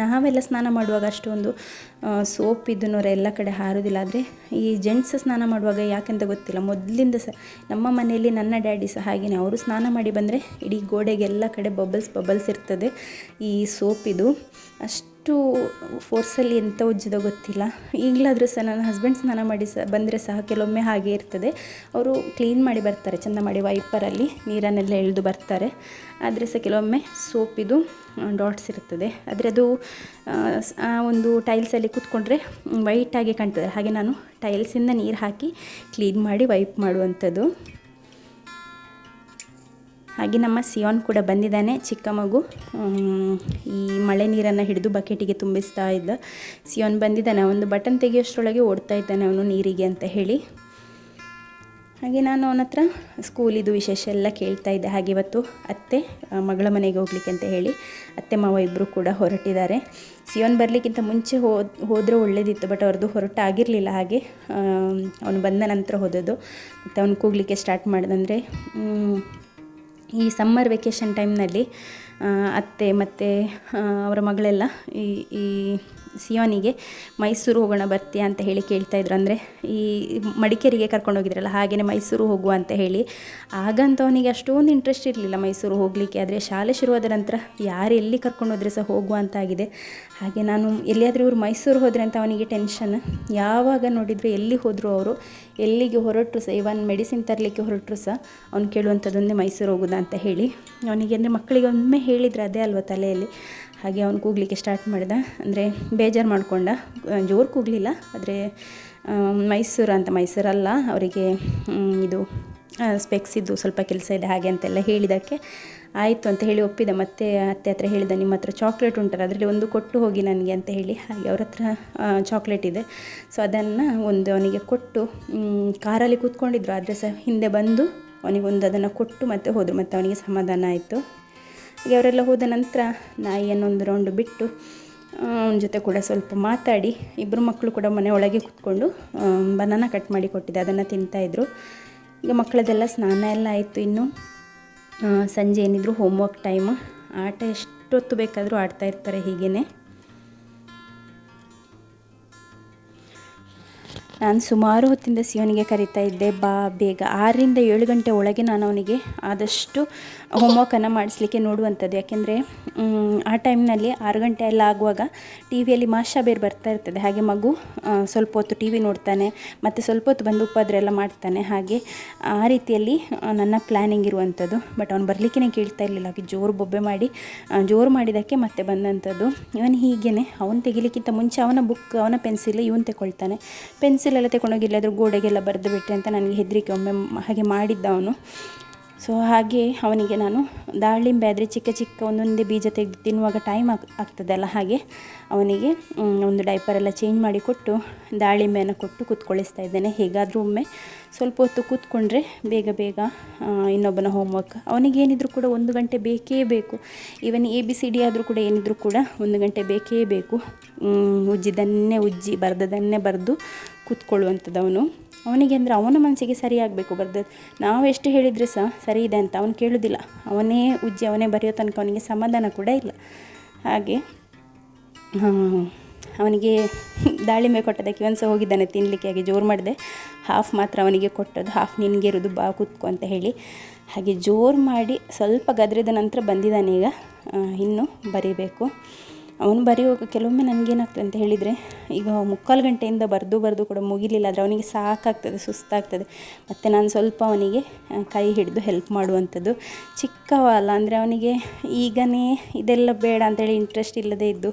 ನಾವೆಲ್ಲ ಸ್ನಾನ ಮಾಡುವಾಗ ಅಷ್ಟೊಂದು ಸೋಪ್ ಇದನ್ನೋರು ಎಲ್ಲ ಕಡೆ ಹಾರೋದಿಲ್ಲ. ಆದರೆ ಈ ಜೆಂಟ್ಸ್ ಸ್ನಾನ ಮಾಡುವಾಗ ಯಾಕೆಂತ ಗೊತ್ತಿಲ್ಲ. ಮೊದಲಿಂದ ಸಹ ನಮ್ಮ ಮನೆಯಲ್ಲಿ ನನ್ನ ಡ್ಯಾಡಿ ಸಹ ಹಾಗೆಯೇ ಅವರು ಸ್ನಾನ ಮಾಡಿ ಬಂದರೆ ಇಡೀ ಗೋಡೆಗೆಲ್ಲ ಕಡೆ ಬಬಲ್ಸ್ ಬಬಲ್ಸ್ ಇರ್ತದೆ. ಈ ಸೋಪ್ ಇದು. ಅಷ್ಟು ಫೋರ್ಸಲ್ಲಿ ಎಂತ ಉಜ್ಜಿದೋ ಗೊತ್ತಿಲ್ಲ. ಈಗಲಾದರೂ ಸಹ ನನ್ನ ಹಸ್ಬೆಂಡ್ ಸ್ನಾನ ಮಾಡಿ ಸಹ ಬಂದರೆ ಸಹ ಕೆಲವೊಮ್ಮೆ ಹಾಗೆ ಇರ್ತದೆ. ಅವರು ಕ್ಲೀನ್ ಮಾಡಿ ಬರ್ತಾರೆ, ಚೆಂದ ಮಾಡಿ ವೈಪರಲ್ಲಿ ನೀರನ್ನೆಲ್ಲ ಎಳೆದು ಬರ್ತಾರೆ. ಆದರೆ ಸಹ ಕೆಲವೊಮ್ಮೆ ಸೋಪಿದು ಡಾಟ್ಸ್ ಇರ್ತದೆ. ಆದರೆ ಅದು, ಆ ಒಂದು ಟೈಲ್ಸಲ್ಲಿ ಕೂತ್ಕೊಂಡ್ರೆ ವೈಟಾಗಿ ಕಾಣ್ತದೆ. ಹಾಗೆ ನಾನು ಟೈಲ್ಸಿಂದ ನೀರು ಹಾಕಿ ಕ್ಲೀನ್ ಮಾಡಿ ವೈಪ್ ಮಾಡುವಂಥದ್ದು. ಹಾಗೆ ನಮ್ಮ ಸಿಯೋನ್ ಕೂಡ ಬಂದಿದ್ದಾನೆ, ಚಿಕ್ಕ ಮಗು. ಈ ಮಳೆ ನೀರನ್ನು ಹಿಡಿದು ಬಕೆಟಿಗೆ ತುಂಬಿಸ್ತಾ ಇದ್ದ ಸಿಯೋನ್ ಬಂದಿದ್ದಾನೆ. ಒಂದು ಬಟನ್ ತೆಗೆಯೋಷ್ಟರೊಳಗೆ ಓಡ್ತಾ ಇದ್ದಾನೆ ಅವನು ನೀರಿಗೆ ಅಂತ ಹೇಳಿ. ಹಾಗೆ ನಾನು ಅವನ ಹತ್ರ ಸ್ಕೂಲಿದು ವಿಶೇಷ ಎಲ್ಲ ಕೇಳ್ತಾ ಇದ್ದೆ. ಹಾಗೆ ಇವತ್ತು ಅತ್ತೆ ಮಗಳ ಮನೆಗೆ ಹೋಗ್ಲಿಕ್ಕೆ ಅಂತ ಹೇಳಿ ಅತ್ತೆ, ಮಾವ ಇಬ್ಬರು ಕೂಡ ಹೊರಟಿದ್ದಾರೆ. ಸಿಯೋನ್ ಬರಲಿಕ್ಕಿಂತ ಮುಂಚೆ ಹೋ, ಹೋದರೆ ಒಳ್ಳೇದಿತ್ತು, ಬಟ್ ಅವ್ರದ್ದು ಹೊರಟಾಗಿರಲಿಲ್ಲ. ಹಾಗೆ ಅವನು ಬಂದ ನಂತರ ಹೋದದ್ದು. ಮತ್ತು ಅವನು ಕೂಗಲಿಕ್ಕೆ ಸ್ಟಾರ್ಟ್ ಮಾಡಿದಂದರೆ ಈ ಸಮ್ಮರ್ ವೆಕೇಷನ್ ಟೈಮ್ನಲ್ಲಿ ಅತ್ತೆ ಮತ್ತು ಅವರ ಮಗಳೆಲ್ಲ ಈ ಈ ಸಿಯೋನಿಗೆ ಮೈಸೂರು ಹೋಗೋಣ ಬರ್ತೀಯ ಅಂತ ಹೇಳಿ ಕೇಳ್ತಾ ಇದ್ರು. ಅಂದರೆ ಈ ಮಡಿಕೇರಿಗೆ ಕರ್ಕೊಂಡು ಹೋಗಿದ್ರಲ್ಲ ಹಾಗೆಯೇ ಮೈಸೂರು ಹೋಗುವ ಅಂತ ಹೇಳಿ. ಆಗಂತ ಅವನಿಗೆ ಅಷ್ಟೊಂದು ಇಂಟ್ರೆಸ್ಟ್ ಇರಲಿಲ್ಲ ಮೈಸೂರು ಹೋಗಲಿಕ್ಕೆ. ಆದರೆ ಶಾಲೆ ಶುರುವಾದ ನಂತರ ಯಾರು ಎಲ್ಲಿ ಕರ್ಕೊಂಡು ಹೋದರೆ ಸಹ ಹೋಗುವ ಅಂತ ಆಗಿದೆ ಹಾಗೆ ನಾನು ಎಲ್ಲಿಯಾದರೂ ಇವರು ಮೈಸೂರು ಹೋದರೆ ಅಂತ ಅವನಿಗೆ ಟೆನ್ಷನ್ ಯಾವಾಗ ನೋಡಿದರೆ ಎಲ್ಲಿ ಹೋದರು ಅವರು, ಎಲ್ಲಿಗೆ ಹೊರಟರು ಸಹ ಇವನ್ ಮೆಡಿಸಿನ್ ತರಲಿಕ್ಕೆ ಹೊರಟರು ಸಹ ಅವ್ನು ಕೇಳುವಂಥದ್ದೊಂದೇ ಮೈಸೂರು ಹೋಗೋದಾ ಅಂತ ಹೇಳಿ. ಅವನಿಗೆ ಅಂದರೆ ಮಕ್ಕಳಿಗೆ ಒಮ್ಮೆ ಹೇಳಿದರೆ ಅದೇ ಅಲ್ವ ತಲೆಯಲ್ಲಿ. ಹಾಗೆ ಅವನು ಕೂಗಲಿಕ್ಕೆ ಸ್ಟಾರ್ಟ್ ಮಾಡಿದ. ಅಂದರೆ ಬೇಜಾರು ಮಾಡಿಕೊಂಡ. ಜೋರು ಕೂಗಲಿಲ್ಲ. ಆದರೆ ಮೈಸೂರು ಅಂತ ಮೈಸೂರಲ್ಲ, ಅವರಿಗೆ ಇದು ಸ್ಪೆಕ್ಸ್ ಇದ್ದು ಸ್ವಲ್ಪ ಕೆಲಸ ಇದೆ ಹಾಗೆ ಅಂತೆಲ್ಲ ಹೇಳಿದ್ದಕ್ಕೆ ಆಯಿತು ಅಂತ ಹೇಳಿ ಒಪ್ಪಿದ. ಮತ್ತೆ ಅತ್ತೆ ಹತ್ರ ಹೇಳಿದ, ನಿಮ್ಮ ಹತ್ರ ಚಾಕ್ಲೇಟ್ ಉಂಟಲ್ಲ, ಅದರಲ್ಲಿ ಒಂದು ಕೊಟ್ಟು ಹೋಗಿ ನನಗೆ ಅಂತ ಹೇಳಿ. ಹಾಗೆ ಅವ್ರ ಹತ್ರ ಚಾಕ್ಲೇಟ್ ಇದೆ. ಸೊ ಅದನ್ನು ಒಂದು ಅವನಿಗೆ ಕೊಟ್ಟು ಕಾರಲ್ಲಿ ಕೂತ್ಕೊಂಡಿದ್ರು. ಆದರೆ ಸಹ ಹಿಂದೆ ಬಂದು ಅವನಿಗೊಂದು ಅದನ್ನು ಕೊಟ್ಟು ಮತ್ತೆ ಹೋದರು. ಮತ್ತು ಅವನಿಗೆ ಸಮಾಧಾನ ಆಯಿತು. ಹಾಗೆ ಅವರೆಲ್ಲ ಹೋದ ನಂತರ ನಾಯಿಯನ್ನು ಒಂದು ರೌಂಡ್ ಬಿಟ್ಟು ಅವನ ಜೊತೆ ಕೂಡ ಸ್ವಲ್ಪ ಮಾತಾಡಿ ಇಬ್ಬರು ಮಕ್ಕಳು ಕೂಡ ಮನೆ ಒಳಗೆ ಕೂತ್ಕೊಂಡು ಬನಾನ ಕಟ್ ಮಾಡಿ ಕೊಟ್ಟಿದ್ದೆ, ಅದನ್ನು ತಿಂತಾಯಿದ್ರು ಈಗ ಮಕ್ಕಳದೆಲ್ಲ ಸ್ನಾನ ಎಲ್ಲ ಆಯಿತು ಇನ್ನು. ಸಂಜೆ ಏನಿದ್ರು ಹೋಮ್ವರ್ಕ್ ಟೈಮ್ ಆಟ ಎಷ್ಟೊತ್ತು ಬೇಕಾದರೂ ಆಡ್ತಾ ಇರ್ತಾರೆ ಹೀಗೇ ನಾನು ಸುಮಾರು ಹೊತ್ತಿಂದ ಸಿಯೋನಿಗೆ ಕರಿತಾ ಇದ್ದೆ, ಬಾ ಬೇಗ. ಆರರಿಂದ ಏಳು ಗಂಟೆ ಒಳಗೆ ನಾನು ಅವನಿಗೆ ಆದಷ್ಟು ಹೋಮ್ವರ್ಕನ್ನು ಮಾಡಿಸ್ಲಿಕ್ಕೆ ನೋಡುವಂಥದ್ದು. ಯಾಕೆಂದರೆ ಆ ಟೈಮ್ನಲ್ಲಿ ಆರು ಗಂಟೆ ಎಲ್ಲ ಆಗುವಾಗ ಟಿ ವಿಯಲ್ಲಿ ಮಾಷಾ ಬೇರೆ ಬರ್ತಾ ಇರ್ತದೆ. ಹಾಗೆ ಮಗು ಸ್ವಲ್ಪ ಹೊತ್ತು ಟಿ ವಿ ನೋಡ್ತಾನೆ, ಮತ್ತು ಸ್ವಲ್ಪ ಹೊತ್ತು ಬಂದು ಉಪದ್ರ ಎಲ್ಲ ಮಾಡ್ತಾನೆ. ಹಾಗೆ ಆ ರೀತಿಯಲ್ಲಿ ನನ್ನ ಪ್ಲ್ಯಾನಿಂಗ್ ಇರುವಂಥದ್ದು. ಬಟ್ ಅವ್ನು ಬರಲಿಕ್ಕೆ ಕೇಳ್ತಾ ಇರಲಿಲ್ಲ. ಹಾಗೆ ಜೋರು ಬೊಬ್ಬೆ ಮಾಡಿ ಜೋರು ಮಾಡಿದ್ದಕ್ಕೆ ಮತ್ತೆ ಬಂದಂಥದ್ದು. ಇವನು ಹೀಗೇ ಅವನು ತೆಗಿಲಿಕ್ಕಿಂತ ಮುಂಚೆ ಅವನ ಬುಕ್ ಅವನ ಪೆನ್ಸಿಲ್ ಇವನು ತೆಕೊಳ್ತಾನೆ ಪೆನ್ಸಿಲ್ ಎಲ್ಲ ತಗೊಂಡೋಗಿ ಎಲ್ಲಾದರೂ ಗೋಡೆಗೆಲ್ಲ ಬರೆದು ಬಿಟ್ಟೆ ಅಂತ ನನಗೆ ಹೆದರಿಕೆ ಒಮ್ಮೆ ಹಾಗೆ ಮಾಡಿದ್ದ ಅವನು. ಸೊ ಹಾಗೆ ಅವನಿಗೆ ನಾನು ದಾಳಿಂಬೆ ಆದರೆ ಚಿಕ್ಕ ಚಿಕ್ಕ ಒಂದೊಂದೇ ಬೀಜ ತೆಗೆದು ತಿನ್ನುವಾಗ ಟೈಮ್ ಆಗ್, ಆಗ್ತದಲ್ಲ ಹಾಗೆ ಅವನಿಗೆ ಒಂದು ಒಂದು ಡೈಪರೆಲ್ಲ ಚೇಂಜ್ ಮಾಡಿ ಕೊಟ್ಟು ದಾಳಿಂಬೆಯನ್ನು ಕೊಟ್ಟು ಕೂತ್ಕೊಳಿಸ್ತಾ ಇದ್ದೇನೆ. ಹೇಗಾದರೂ ಒಮ್ಮೆ ಸ್ವಲ್ಪ ಹೊತ್ತು ಕೂತ್ಕೊಂಡ್ರೆ ಬೇಗ ಬೇಗ ಇನ್ನೊಬ್ಬನ ಹೋಮ್ವರ್ಕ್ ಅವನಿಗೆ ಏನಿದ್ರು ಕೂಡ ಒಂದು ಗಂಟೆ ಬೇಕೇ ಬೇಕು. Even A B C D ಆದರೂ ಕೂಡ ಏನಿದ್ರು ಕೂಡ ಒಂದು ಗಂಟೆ ಬೇಕೇ ಬೇಕು. ಉಜ್ಜಿದನ್ನೇ ಉಜ್ಜಿ ಬರೆದದನ್ನೇ ಬರೆದು ಕೂತ್ಕೊಳ್ಳುವಂಥದ್ದು ಅವನು ಅವನಿಗೆ ಅಂದರೆ ಅವನ ಮನಸ್ಸಿಗೆ ಸರಿ ಆಗಬೇಕು ಬರ್ದು. ನಾವು ಎಷ್ಟು ಹೇಳಿದರೆ ಸಹ ಸರಿ ಇದೆ ಅಂತ ಅವನು ಕೇಳೋದಿಲ್ಲ. ಅವನೇ ಉಜ್ಜಿ, ಅವನೇ ಬರೆಯೋ ತನಕ ಅವನಿಗೆ ಸಮಾಧಾನ ಕೂಡ ಇಲ್ಲ. ಹಾಗೆ ಅವನಿಗೆ ದಾಳಿಂಬೆ ಕೊಟ್ಟದಕ್ಕೆ ಒಂದು ಹೋಗಿದ್ದಾನೆ ತಿನ್ನಲಿಕ್ಕೆ ಹಾಗೆ ಜೋರು ಮಾಡಿದೆ. ಹಾಫ್ ಮಾತ್ರ ಅವನಿಗೆ ಕೊಟ್ಟದ್ದು, ಹಾಫ್ ನಿನಗೆ ಇರೋದು, ಬಾ ಕೂತ್ಕೊ ಅಂತ ಹೇಳಿ. ಹಾಗೆ ಜೋರು ಮಾಡಿ ಸ್ವಲ್ಪ ಗದ್ರಿದ ನಂತರ ಬಂದಿದ್ದಾನೆ ಈಗ. ಇನ್ನು ಬರೀಬೇಕು. ಅವನು ಬರೆಯುವಾಗ ಕೆಲವೊಮ್ಮೆ ನನಗೇನಾಗ್ತದೆ ಅಂತ ಹೇಳಿದರೆ, ಈಗ ಮುಕ್ಕಾಲು ಗಂಟೆಯಿಂದ ಬರೆದು ಬರೆದು ಕೂಡ ಮುಗಿಲಿಲ್ಲ ಆದರೆ ಅವನಿಗೆ ಸಾಕಾಗ್ತದೆ, ಸುಸ್ತಾಗ್ತದೆ. ಮತ್ತು ನಾನು ಸ್ವಲ್ಪ ಅವನಿಗೆ ಕೈ ಹಿಡಿದು ಹೆಲ್ಪ್ ಮಾಡುವಂಥದ್ದು. ಚಿಕ್ಕವ ಅಲ್ಲ ಅಂದರೆ ಅವನಿಗೆ ಈಗನೇ ಇದೆಲ್ಲ ಬೇಡ ಅಂತೇಳಿ ಇಂಟ್ರೆಸ್ಟ್ ಇಲ್ಲದೇ ಇದ್ದು,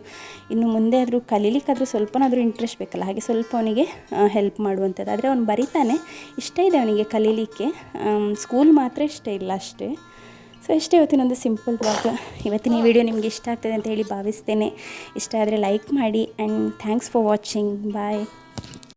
ಇನ್ನು ಮುಂದೆ ಆದರೂ ಕಲೀಲಿಕ್ಕಾದರೂ ಸ್ವಲ್ಪನಾದರೂ ಇಂಟ್ರೆಸ್ಟ್ ಬೇಕಲ್ಲ. ಹಾಗೆ ಸ್ವಲ್ಪ ಅವನಿಗೆ ಹೆಲ್ಪ್ ಮಾಡುವಂಥದ್ದು. ಆದರೆ ಅವನು ಬರಿತಾನೆ, ಇಷ್ಟ ಇದೆ ಅವನಿಗೆ ಕಲೀಲಿಕ್ಕೆ. ಸ್ಕೂಲ್ ಮಾತ್ರ ಇಷ್ಟ ಇಲ್ಲ ಅಷ್ಟೇ. ಸೊ ಇಷ್ಟೇ ಇವತ್ತಿನೊಂದು ಸಿಂಪಲ್ ಬ್ಲಾಗ್ ಇವತ್ತಿನ ಈ ವಿಡಿಯೋ ನಿಮಗೆ ಇಷ್ಟ ಆಗ್ತದೆ ಅಂತ ಹೇಳಿ ಭಾವಿಸ್ತೇನೆ. ಇಷ್ಟ ಆದರೆ ಲೈಕ್ ಮಾಡಿ and thanks for watching bye